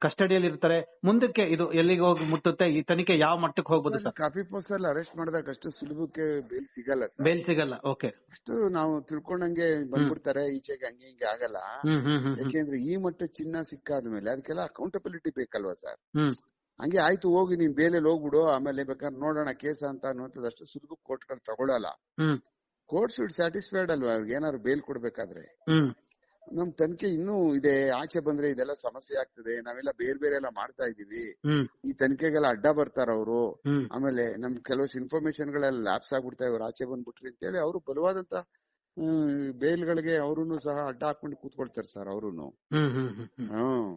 ಕಸ್ಟಡಿಯಲ್ಲಿ ಇರ್ತಾರೆ ಮುಂದಕ್ಕೆ ಇದು ಎಲ್ಲಿಗೆ ಹೋಗಿ ಮುಟ್ಟುತ್ತೆ ಈ ತನಿಖೆ ಯಾವ ಮಟ್ಟಕ್ಕೆ ಹೋಗ್ಬೋದು ಸರ್? ಕಾಪಿ ಪೋಸ್ಟ್ ಅಲ್ಲಿ ಅರೆಸ್ಟ್ ಮಾಡಿದಾಗ ಅಷ್ಟು ಸುಲಭಕ್ಕೆ ಬೇಲ್ ಸಿಗಲ್ಲ ಸರ್. ಬೇಲ್ ಸಿಗಲ್ಲ ಓಕೆ ಅಷ್ಟು ನಾವು ತಿಳ್ಕೊಂಡಂಗೆ ಬಂದ್ಬಿಡ್ತಾರೆ ಈಚೆಗೆ ಹಂಗೆ ಹಿಂಗೆ ಆಗಲ್ಲ. ಯಾಕೆಂದ್ರೆ ಈ ಮಟ್ಟ ಚಿನ್ನ ಸಿಕ್ಕಾದ್ಮೇಲೆ ಅದಕ್ಕೆಲ್ಲ ಅಕೌಂಟಬಿಲಿಟಿ ಬೇಕಲ್ವಾ ಸರ್? ಹಂಗೆ ಆಯ್ತು ಹೋಗಿ ನೀನ್ ಬೇಲೆಲ್ಲಿ ಹೋಗ್ಬಿಡು ಆಮೇಲೆ ಬೇಕಾದ್ರೆ ನೋಡೋಣ ಕೇಸ ಅಂತ ಅನ್ನುವಂಥದ್ದು ಅಷ್ಟು ಸುಲಭ ಕೋರ್ಟ್ಗಳು ತಗೊಳಲ್ಲ. ಕೋರ್ಟ್ ಶುಡ್ ಸ್ಯಾಟಿಸ್ಫೈಡ್ ಅಲ್ವಾ? ಅವ್ರಿಗೆ ಏನಾದ್ರು ಬೇಲ್ ಕೊಡ್ಬೇಕಾದ್ರೆ. ನಮ್ ತನಿಖೆ ಇನ್ನೂ ಇದೆ ಆಚೆ ಬಂದ್ರೆ ಇದೆಲ್ಲ ಸಮಸ್ಯೆ ಆಗ್ತದೆ ನಾವೆಲ್ಲ ಬೇರೆ ಬೇರೆ ಎಲ್ಲ ಮಾಡ್ತಾ ಇದೀವಿ ಈ ತನಿಖೆಗೆಲ್ಲ ಅಡ್ಡ ಬರ್ತಾರ ಅವರು. ಆಮೇಲೆ ನಮ್ ಕೆಲವಷ್ಟು ಇನ್ಫಾರ್ಮೇಶನ್ ಗಳೆಲ್ಲ ಲ್ಯಾಪ್ಸ್ ಆಗ್ಬಿಡ್ತಾ ಇವ್ರು ಆಚೆ ಬಂದ್ಬಿಟ್ರಿ ಅಂತೇಳಿ ಅವರು ಬಲವಾದಂತ ಬೇಲ್ಗಳಿಗೆ ಅವರು ಸಹ ಅಡ್ಡ ಹಾಕೊಂಡು ಕೂತ್ಕೊಳ್ತಾರೆ ಸರ್ ಅವರು ಹ್ಮ್.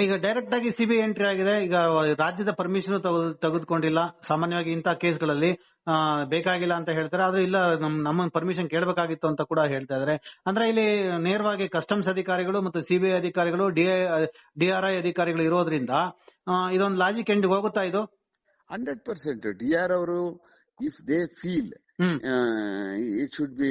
ಈಗ ಡೈರೆಕ್ಟ್ ಆಗಿ ಸಿಬಿಐ ಎಂಟ್ರಿ ಆಗಿದೆ. ಈಗ ರಾಜ್ಯದ ಪರ್ಮಿಷನ್ ತೆಗೆದುಕೊಂಡಿಲ್ಲ. ಸಾಮಾನ್ಯವಾಗಿ ಇಂತಹ ಕೇಸ್ಗಳಲ್ಲಿ ಬೇಕಾಗಿಲ್ಲ ಅಂತ ಹೇಳ್ತಾರೆ. ಆದ್ರೆ ಇಲ್ಲ, ನಮ್ ನಮ್ಮ ಪರ್ಮಿಷನ್ ಕೇಳಬೇಕಾಗಿತ್ತು ಅಂತ ಕೂಡ ಹೇಳ್ತಾ ಇದಾರೆ. ಅಂದ್ರೆ ಇಲ್ಲಿ ನೇರವಾಗಿ ಕಸ್ಟಮ್ಸ್ ಅಧಿಕಾರಿಗಳು ಮತ್ತು ಸಿಬಿಐ ಅಧಿಕಾರಿಗಳು ಡಿಆರ್ಐ ಅಧಿಕಾರಿಗಳು ಇರೋದ್ರಿಂದ ಇದೊಂದು ಲಾಜಿಕ್ ಎಂಡ್ ಹೋಗುತ್ತಾ ಇದು? Hundred percent. ಡಿ ಆರ್ ಅವರು if they feel it should be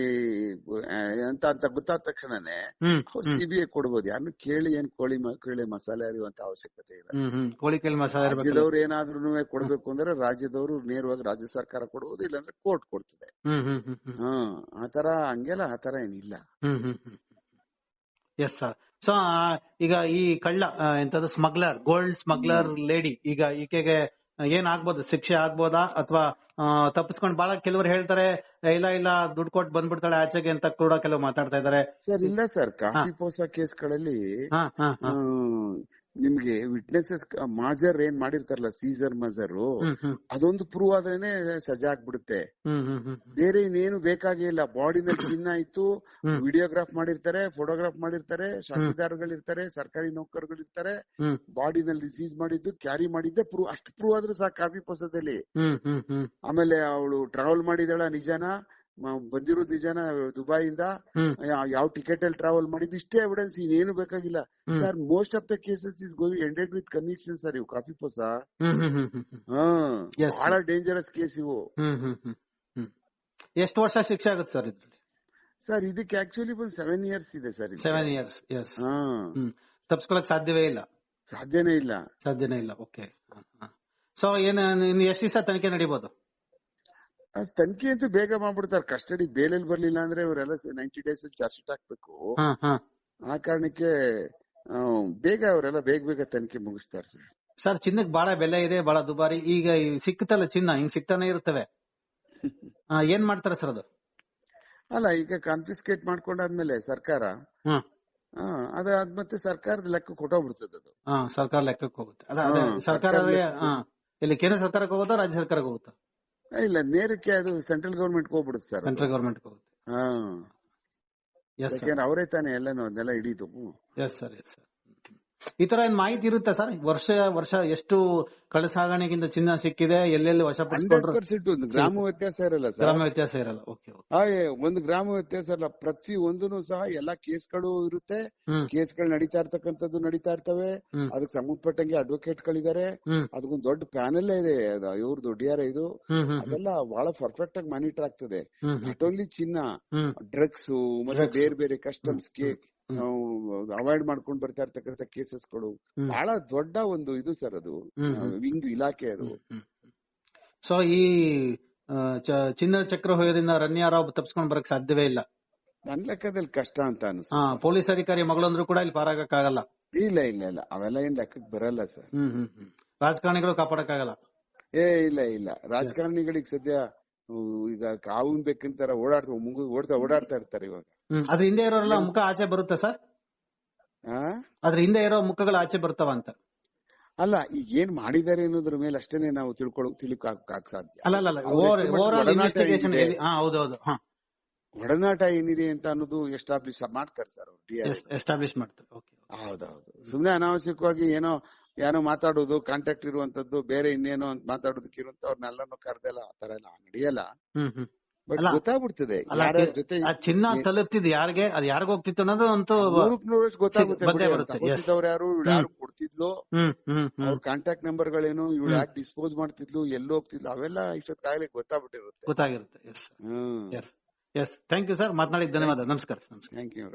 ಅಂತ ಅಂತ ಗೊತ್ತಾದ ತಕ್ಷಣನೇ ಸಿ ಬಿ ಐ ಸಿಬಿಐ ಕೊಡ್ಬೋದು. ಯಾರನ್ನು ಕೇಳಿ ಏನ್ ಕೋಳಿ ಕೇಳಿ ಮಸಾಲೆ ಅರಿಯುವಂತ ಅವಶ್ಯಕತೆ ಇಲ್ಲ ಕೋಳಿ ಕೇಳಿ ಮಸಾಲೆ. ರಾಜ್ಯದವ್ರು ಏನಾದ್ರೂ ಕೊಡ್ಬೇಕು ಅಂದ್ರೆ ರಾಜ್ಯದವರು ನೇರವಾಗಿ ರಾಜ್ಯ ಸರ್ಕಾರ ಕೊಡುವುದು ಇಲ್ಲಾಂದ್ರೆ ಕೋರ್ಟ್ ಕೊಡ್ತದೆ. ಹ್ಮ್ ಹ್ಮ್ ಆತರ ಹಂಗೆಲ್ಲ ಆತರ ಏನಿಲ್ಲ. ಎಸ್ ಸರ್ ಸೊ ಈಗ ಈ ಕಳ್ಳ ಆ, ಸ್ಮಗ್ಲರ್ ಗೋಲ್ಡ್ ಸ್ಮಗ್ಲರ್ ಲೇಡಿ ಈಗ ಈಕೆಗೆ ಏನ್ ಆಗ್ಬೋದು ಶಿಕ್ಷೆ ಆಗ್ಬೋದಾ? ಅಥವಾ ತಪ್ಪಿಸ್ಕೊಂಡು ಬಹಳ ಕೆಲವರು ಹೇಳ್ತಾರೆ ಇಲ್ಲ ಇಲ್ಲ ದುಡ್ಡು ಕೊಟ್ಟು ಬಂದ್ಬಿಡ್ತಾಳೆ ಆಚೆಗೆ ಅಂತ ಕೂಡ ಕೆಲವು ಮಾತಾಡ್ತಾ ಇದಾರೆ ಸರ್ ಇಲ್ಲ ಸರ್. ಕಾಫಿ ಪೋಸ ಕೇಸ್ಗಳಲ್ಲಿ ನಿಮ್ಗೆ ವಿಟ್ನೆಸಸ್ ಮಾಜರ್ ಏನ್ ಮಾಡಿರ್ತಾರಲ್ಲ ಸೀಸರ್ ಮಜರ್ ಅದೊಂದು ಪ್ರೂವ್ ಆದ್ರೇನೆ ಸಜಾ ಆಗ್ಬಿಡುತ್ತೆ ಬೇರೆ ಇನ್ನೇನು ಬೇಕಾಗೇ ಇಲ್ಲ. ಬಾಡಿನಲ್ಲಿ ಚಿನ್ನ ಇತ್ತು ವಿಡಿಯೋಗ್ರಾಫ್ ಮಾಡಿರ್ತಾರೆ ಫೋಟೋಗ್ರಾಫ್ ಮಾಡಿರ್ತಾರೆ ಸಾಕ್ಷಿದಾರಗಳಿರ್ತಾರೆ ಸರ್ಕಾರಿ ನೌಕರಗಳಿರ್ತಾರೆ. ಬಾಡಿನಲ್ಲಿ ಸೀಸ್ ಮಾಡಿದ್ದು ಕ್ಯಾರಿ ಮಾಡಿದ್ದೆ ಪ್ರೂವ್ ಅಷ್ಟು ಪ್ರೂವ್ ಆದ್ರೆ ಸಾಕು ಕಾಫಿ ಪಸದಲ್ಲಿ ಆಮೇಲೆ ಅವಳು ಟ್ರಾವೆಲ್ ಮಾಡಿದಾಳ ನಿಜಾನ? ಬಂದಿರೋದು ನಿಜಾನ ದುಬೈಯಿಂದ ದುಬೈ ಇಂದ ಯಾವ ಟಿಕೆಟ್ ಅಲ್ಲಿ ಟ್ರಾವೆಲ್ ಮಾಡಿದ್ ಇಷ್ಟೇ ಎವಿಡೆನ್ಸ್ ಇನ್ನೇನು ಬೇಕಾಗಿಲ್ಲ. Sir most of the cases is going ended with conviction sir ಇವು ಕಾಫಿ ಪೋಸ. ಬಹಳ ಡೇಂಜರಸ್ ಕೇಸ್ ಇವು. ಎಷ್ಟು ವರ್ಷ ಶಿಕ್ಷೆ ಆಗುತ್ತೆ ಸರ್ ಇದ್ರಲ್ಲಿ? ಸರ್ ಇದಕ್ಕೆ ಆಕ್ಚುಲಿ ಬಂದ್ ಸೆವೆನ್ ಇಯರ್ಸ್ ಇದೆ ಸರ್ ಸೆವೆನ್ ಇಯರ್ಸ್ ಎಸ್ ತಪ್ಸ್ಕೊಳಕ್ ಸಾಧ್ಯವೇ ಇಲ್ಲ? ಸಾಧ್ಯನೇ ಇಲ್ಲ. ಸಾಧ್ಯನೇ ಇಲ್ಲ ಓಕೆ ಸೊ ಏನು ಎಷ್ಟು ದಿವಸ ತನಿಖೆ ನಡೀಬಹುದು ಅದ್ ತನಿಖೆ ಅಂತೂ ಬೇಗ ಮಾಡ್ಬಿಡ್ತಾರೆ. ಕಸ್ಟಡಿ ಬೇಲಲ್ಲಿ ಬರ್ಲಿಲ್ಲ ಅಂದ್ರೆ ಇವರೆಲ್ಲ ನೈಂಟಿ ಡೇಸ್ ಚಾರ್ಜ್ ಶೀಟ್ ಹಾಕ್ಬೇಕು. ಆ ಕಾರಣಕ್ಕೆ ಬೇಗ ಅವರೆಲ್ಲ ಬೇಗ ಬೇಗ ತನಿಖೆ ಮುಗಿಸ್ತಾರೆ ಸರ್. ಸರ್ ಚಿನ್ನಕ್ಕೆ ಬಹಳ ಬೆಲೆ ಇದೆ ಬಹಳ ದುಬಾರಿ. ಈಗ ಸಿಕ್ಕುತ್ತಲ್ಲ ಚಿನ್ನ ಹಿಂಗ್ ಸಿಕ್ತಾನೆ ಇರ್ತವೆ. ಏನ್ ಮಾಡ್ತಾರೆ ಸರ್ ಅದು? ಅಲ್ಲ ಈಗ ಕಾನ್ಫಿಸ್ಕೇಟ್ ಮಾಡ್ಕೊಂಡಾದ್ಮೇಲೆ ಸರ್ಕಾರ ಅದ ಮತ್ತೆ ಸರ್ಕಾರದ ಲೆಕ್ಕ ಕೊಟ್ಟೋಗ್ಬಿಡ್ತದೆ ಅದು. ಸರ್ಕಾರ ಲೆಕ್ಕಕ್ಕೆ ಹೋಗುತ್ತೆ. ಸರ್ಕಾರ ಇಲ್ಲಿ ಕೇಂದ್ರ ಸರ್ಕಾರಕ್ಕೆ ಹೋಗುತ್ತಾ ರಾಜ್ಯ ಸರ್ಕಾರಕ್ಕೆ ಹೋಗುತ್ತಾ? ಇಲ್ಲ ನೇರಕ್ಕೆ ಅದು ಸೆಂಟ್ರಲ್ ಗವರ್ಮೆಂಟ್ ಹೋಗ್ಬಿಡುತ್ತೆ ಸರ್. ಸೆಂಟ್ರಲ್ ಗವರ್ಮೆಂಟ್ ಹೋಗುತ್ತೆ. ಹಾ. ಅವರೇ ತಾನೇ ಎಲ್ಲಾನು ಅದನ್ನೆಲ್ಲ ಹಿಡಿದು ಎಸ್ ಸರ್ ಎಸ್ ಸರ್ ಈ ತರ ಏನ್ ಮಾಹಿತಿ ಇರುತ್ತೆ ಸರ್? ವರ್ಷ ವರ್ಷ ಎಷ್ಟು ಕಳ್ಳಸಾಗಣೆಗಿಂತ ಚಿನ್ನ ಸಿಕ್ಕಿದೆ ಎಲ್ಲೆಲ್ಲಿ ವಶ ವಶಪಡಿಸಿಕೊಂಡ್ರು ಗ್ರಾಮ ವ್ಯತ್ಯಾಸ ಇರಲ್ಲ ಸರ್. ಗ್ರಾಮ ವ್ಯತ್ಯಾಸ ಇರಲ್ಲ. ಓಕೆ ಹಾಗೆ ಒಂದು ಗ್ರಾಮ ವ್ಯತ್ಯಾಸ ಇರಲ್ಲ ಪ್ರತಿ ಒಂದುನು ಸಹ ಎಲ್ಲಾ ಕೇಸ್ಗಳು ಇರುತ್ತೆ. ಕೇಸ್ಗಳು ನಡೀತಾ ಇರ್ತಕ್ಕಂಥದ್ದು ನಡೀತಾ ಇರ್ತವೆ. ಅದಕ್ಕೆ ಸಂಬಂಧಪಟ್ಟಂಗೆ ಅಡ್ವೊಕೇಟ್ ಗಳಿದ್ದಾರೆ ಅದಕ್ಕೊಂದು ದೊಡ್ಡ ಪ್ಯಾನೆಲ್ ಇದೆ ಅದು ಇವ್ರದ್ದು ಡಿ ಆರ್ ಇದು ಅದೆಲ್ಲ ಬಹಳ ಪರ್ಫೆಕ್ಟ್ ಆಗಿ ಮಾನಿಟರ್ ಆಗ್ತದೆ. ನಾಟ್ ಓನ್ಲಿ ಚಿನ್ನ ಡ್ರಗ್ಸ್ ಮತ್ತೆ ಬೇರೆ ಬೇರೆ ಕಸ್ಟಮ್ಸ್. ನಾವು ಅವಾಯ್ಡ್ ಮಾಡ್ಕೊಂಡು ಬರ್ತಾ ಇರ್ತಕ್ಕಂಥ ಕೇಸಸ್ಗಳು ಗಳು ಬಹಳ ದೊಡ್ಡ ಒಂದು ಇದು ಸರ್ ಅದು. ವಿಂಗ್ ಇಲಾಖೆ ಅದು. ಸೊ ಈ ಚಿನ್ನ ಚಕ್ರ ಹೊಯ್ಯದಿಂದ ರನ್ಯಾರಾವ್ ತಪ್ಪಿಸ್ಕೊಂಡ್ ಬರಕ್ ಸಾಧ್ಯವೇ ಇಲ್ಲ? ನನ್ನ ಲೆಕ್ಕದಲ್ಲಿ ಕಷ್ಟ ಅಂತ ಅನ್ಸುತ್ತೆ ಪೊಲೀಸ್ ಅಧಿಕಾರಿ ಮಗಳಂದ್ರು ಕೂಡ ಇಲ್ಲಿ ಪಾರಾಗಕ್ಕಾಗಲ್ಲ? ಇಲ್ಲ ಇಲ್ಲ ಇಲ್ಲ. ಅವೆಲ್ಲ ಏನ್ ಲೆಕ್ಕಕ್ಕೆ ಬರಲ್ಲ ಸರ್ ಹ್ಮ್ ಹ್ಮ್ ರಾಜಕಾರಣಿಗಳು ಕಾಪಾಡಕ್ಕಾಗಲ್ಲ? ಏ ಇಲ್ಲ ಇಲ್ಲ. ರಾಜಕಾರಣಿಗಳಿಗೆ ಸದ್ಯ ಈಗ ಕಾವು ಬೇಕಂತಾರ ಓಡಾಡ್ತಾ ಮುಂಗು ಓಡ್ತಾ ಓಡಾಡ್ತಾ ಇರ್ತಾರೆ ಇವಾಗ. ಅದ್ರ ಹಿಂದೆ ಇರೋರೆಲ್ಲ ಮುಖ ಆಚೆ ಬರುತ್ತೆ ಸರ್? ಅದ್ರ ಹಿಂದೆ ಇರೋ ಮುಖಗಳು ಆಚೆ ಬರ್ತಾವ ಅಂತ? ಅಲ್ಲ ಈಗ ಏನ್ ಮಾಡಿದ್ದಾರೆ ಅನ್ನೋದ್ರ ಮೇಲೆ ಅಷ್ಟೇನೆ ನಾವು ತಿಳ್ಕೊಳ ತಿಳಿಕ್ ಸಾಧ್ಯ. ಒಡನಾಟ ಇನ್ವೆಸ್ಟಿಗೇಷನ್ ಏನಿದೆ? ಹಾ ಹೌದೌದು. ಹಾ. ಒಡನಾಟ ಏನಿದೆ ಅಂತ ಅನ್ನೋದು ಎಸ್ಟಾಬ್ಲಿಷ್ ಮಾಡ್ತಾರೆ ಸರ್ ಎಸ್ಟಾಬ್ಲಿಷ್ ಮಾಡ್ತಾರೆ. ಓಕೆ. ಹೌದೌದು. ಸುಮ್ನೆ ಅನಾವಶ್ಯಕವಾಗಿ ಏನೋ ಏನೋ ಮಾತಾಡೋದು ಕಾಂಟ್ಯಾಕ್ಟ್ ಇರುವಂತದ್ದು ಬೇರೆ ಇನ್ನೇನೋ ಅಂತ ಮಾತಾಡೋದಕ್ಕೆ ಇರುವಂತ ಕರೆದೆಲ್ಲ ಕರ್ದೆಲ್ಲ ಆತರ ಎಲ್ಲ ನಡೆಯಲ್ಲ. ಬಟ್ ಗೊತ್ತಾಗ್ಬಿಡ್ತದೆ. ಅಲ್ಲ ಜೊತೆ ಚಿನ್ನ ತಲುಪ್ತಿದ್ ಯಾರಿಗೆ? ಅದ್ ಯಾರಿಗ ಹೋಗ್ತಿತ್ತು ಅನ್ನೋದು ಅಂತೂ ನೂರಕ್ ಗೊತ್ತಾಗುತ್ತೆ ಗೊತ್ತಿದ್ದವ್ರು ಯಾರು ಇವ್ಳು ಯಾರು ಕೊಡ್ತಿದ್ಲು? ಅವ್ರ ಕಾಂಟ್ಯಾಕ್ಟ್ ನಂಬರ್ ಗಳೇನು ಇವಳು. ಯಾಕೆ ಡಿಸ್ಪೋಸ್ ಮಾಡ್ತಿದ್ಲು ಎಲ್ಲಿ ಹೋಗ್ತಿದ್ಲು ಅವೆಲ್ಲ ಇಷ್ಟೊತ್ತಾಗಲಿ ಗೊತ್ತಾಗ್ಬಿಟ್ಟಿರುತ್ತೆ. ಗೊತ್ತಾಗಿರುತ್ತೆ yes hmm. Yes thank you sir ಮಾತನಾಡಿದ ಧನ್ಯವಾದ. ನಮಸ್ಕಾರ ನಮಸ್ಕಾರ. Thank you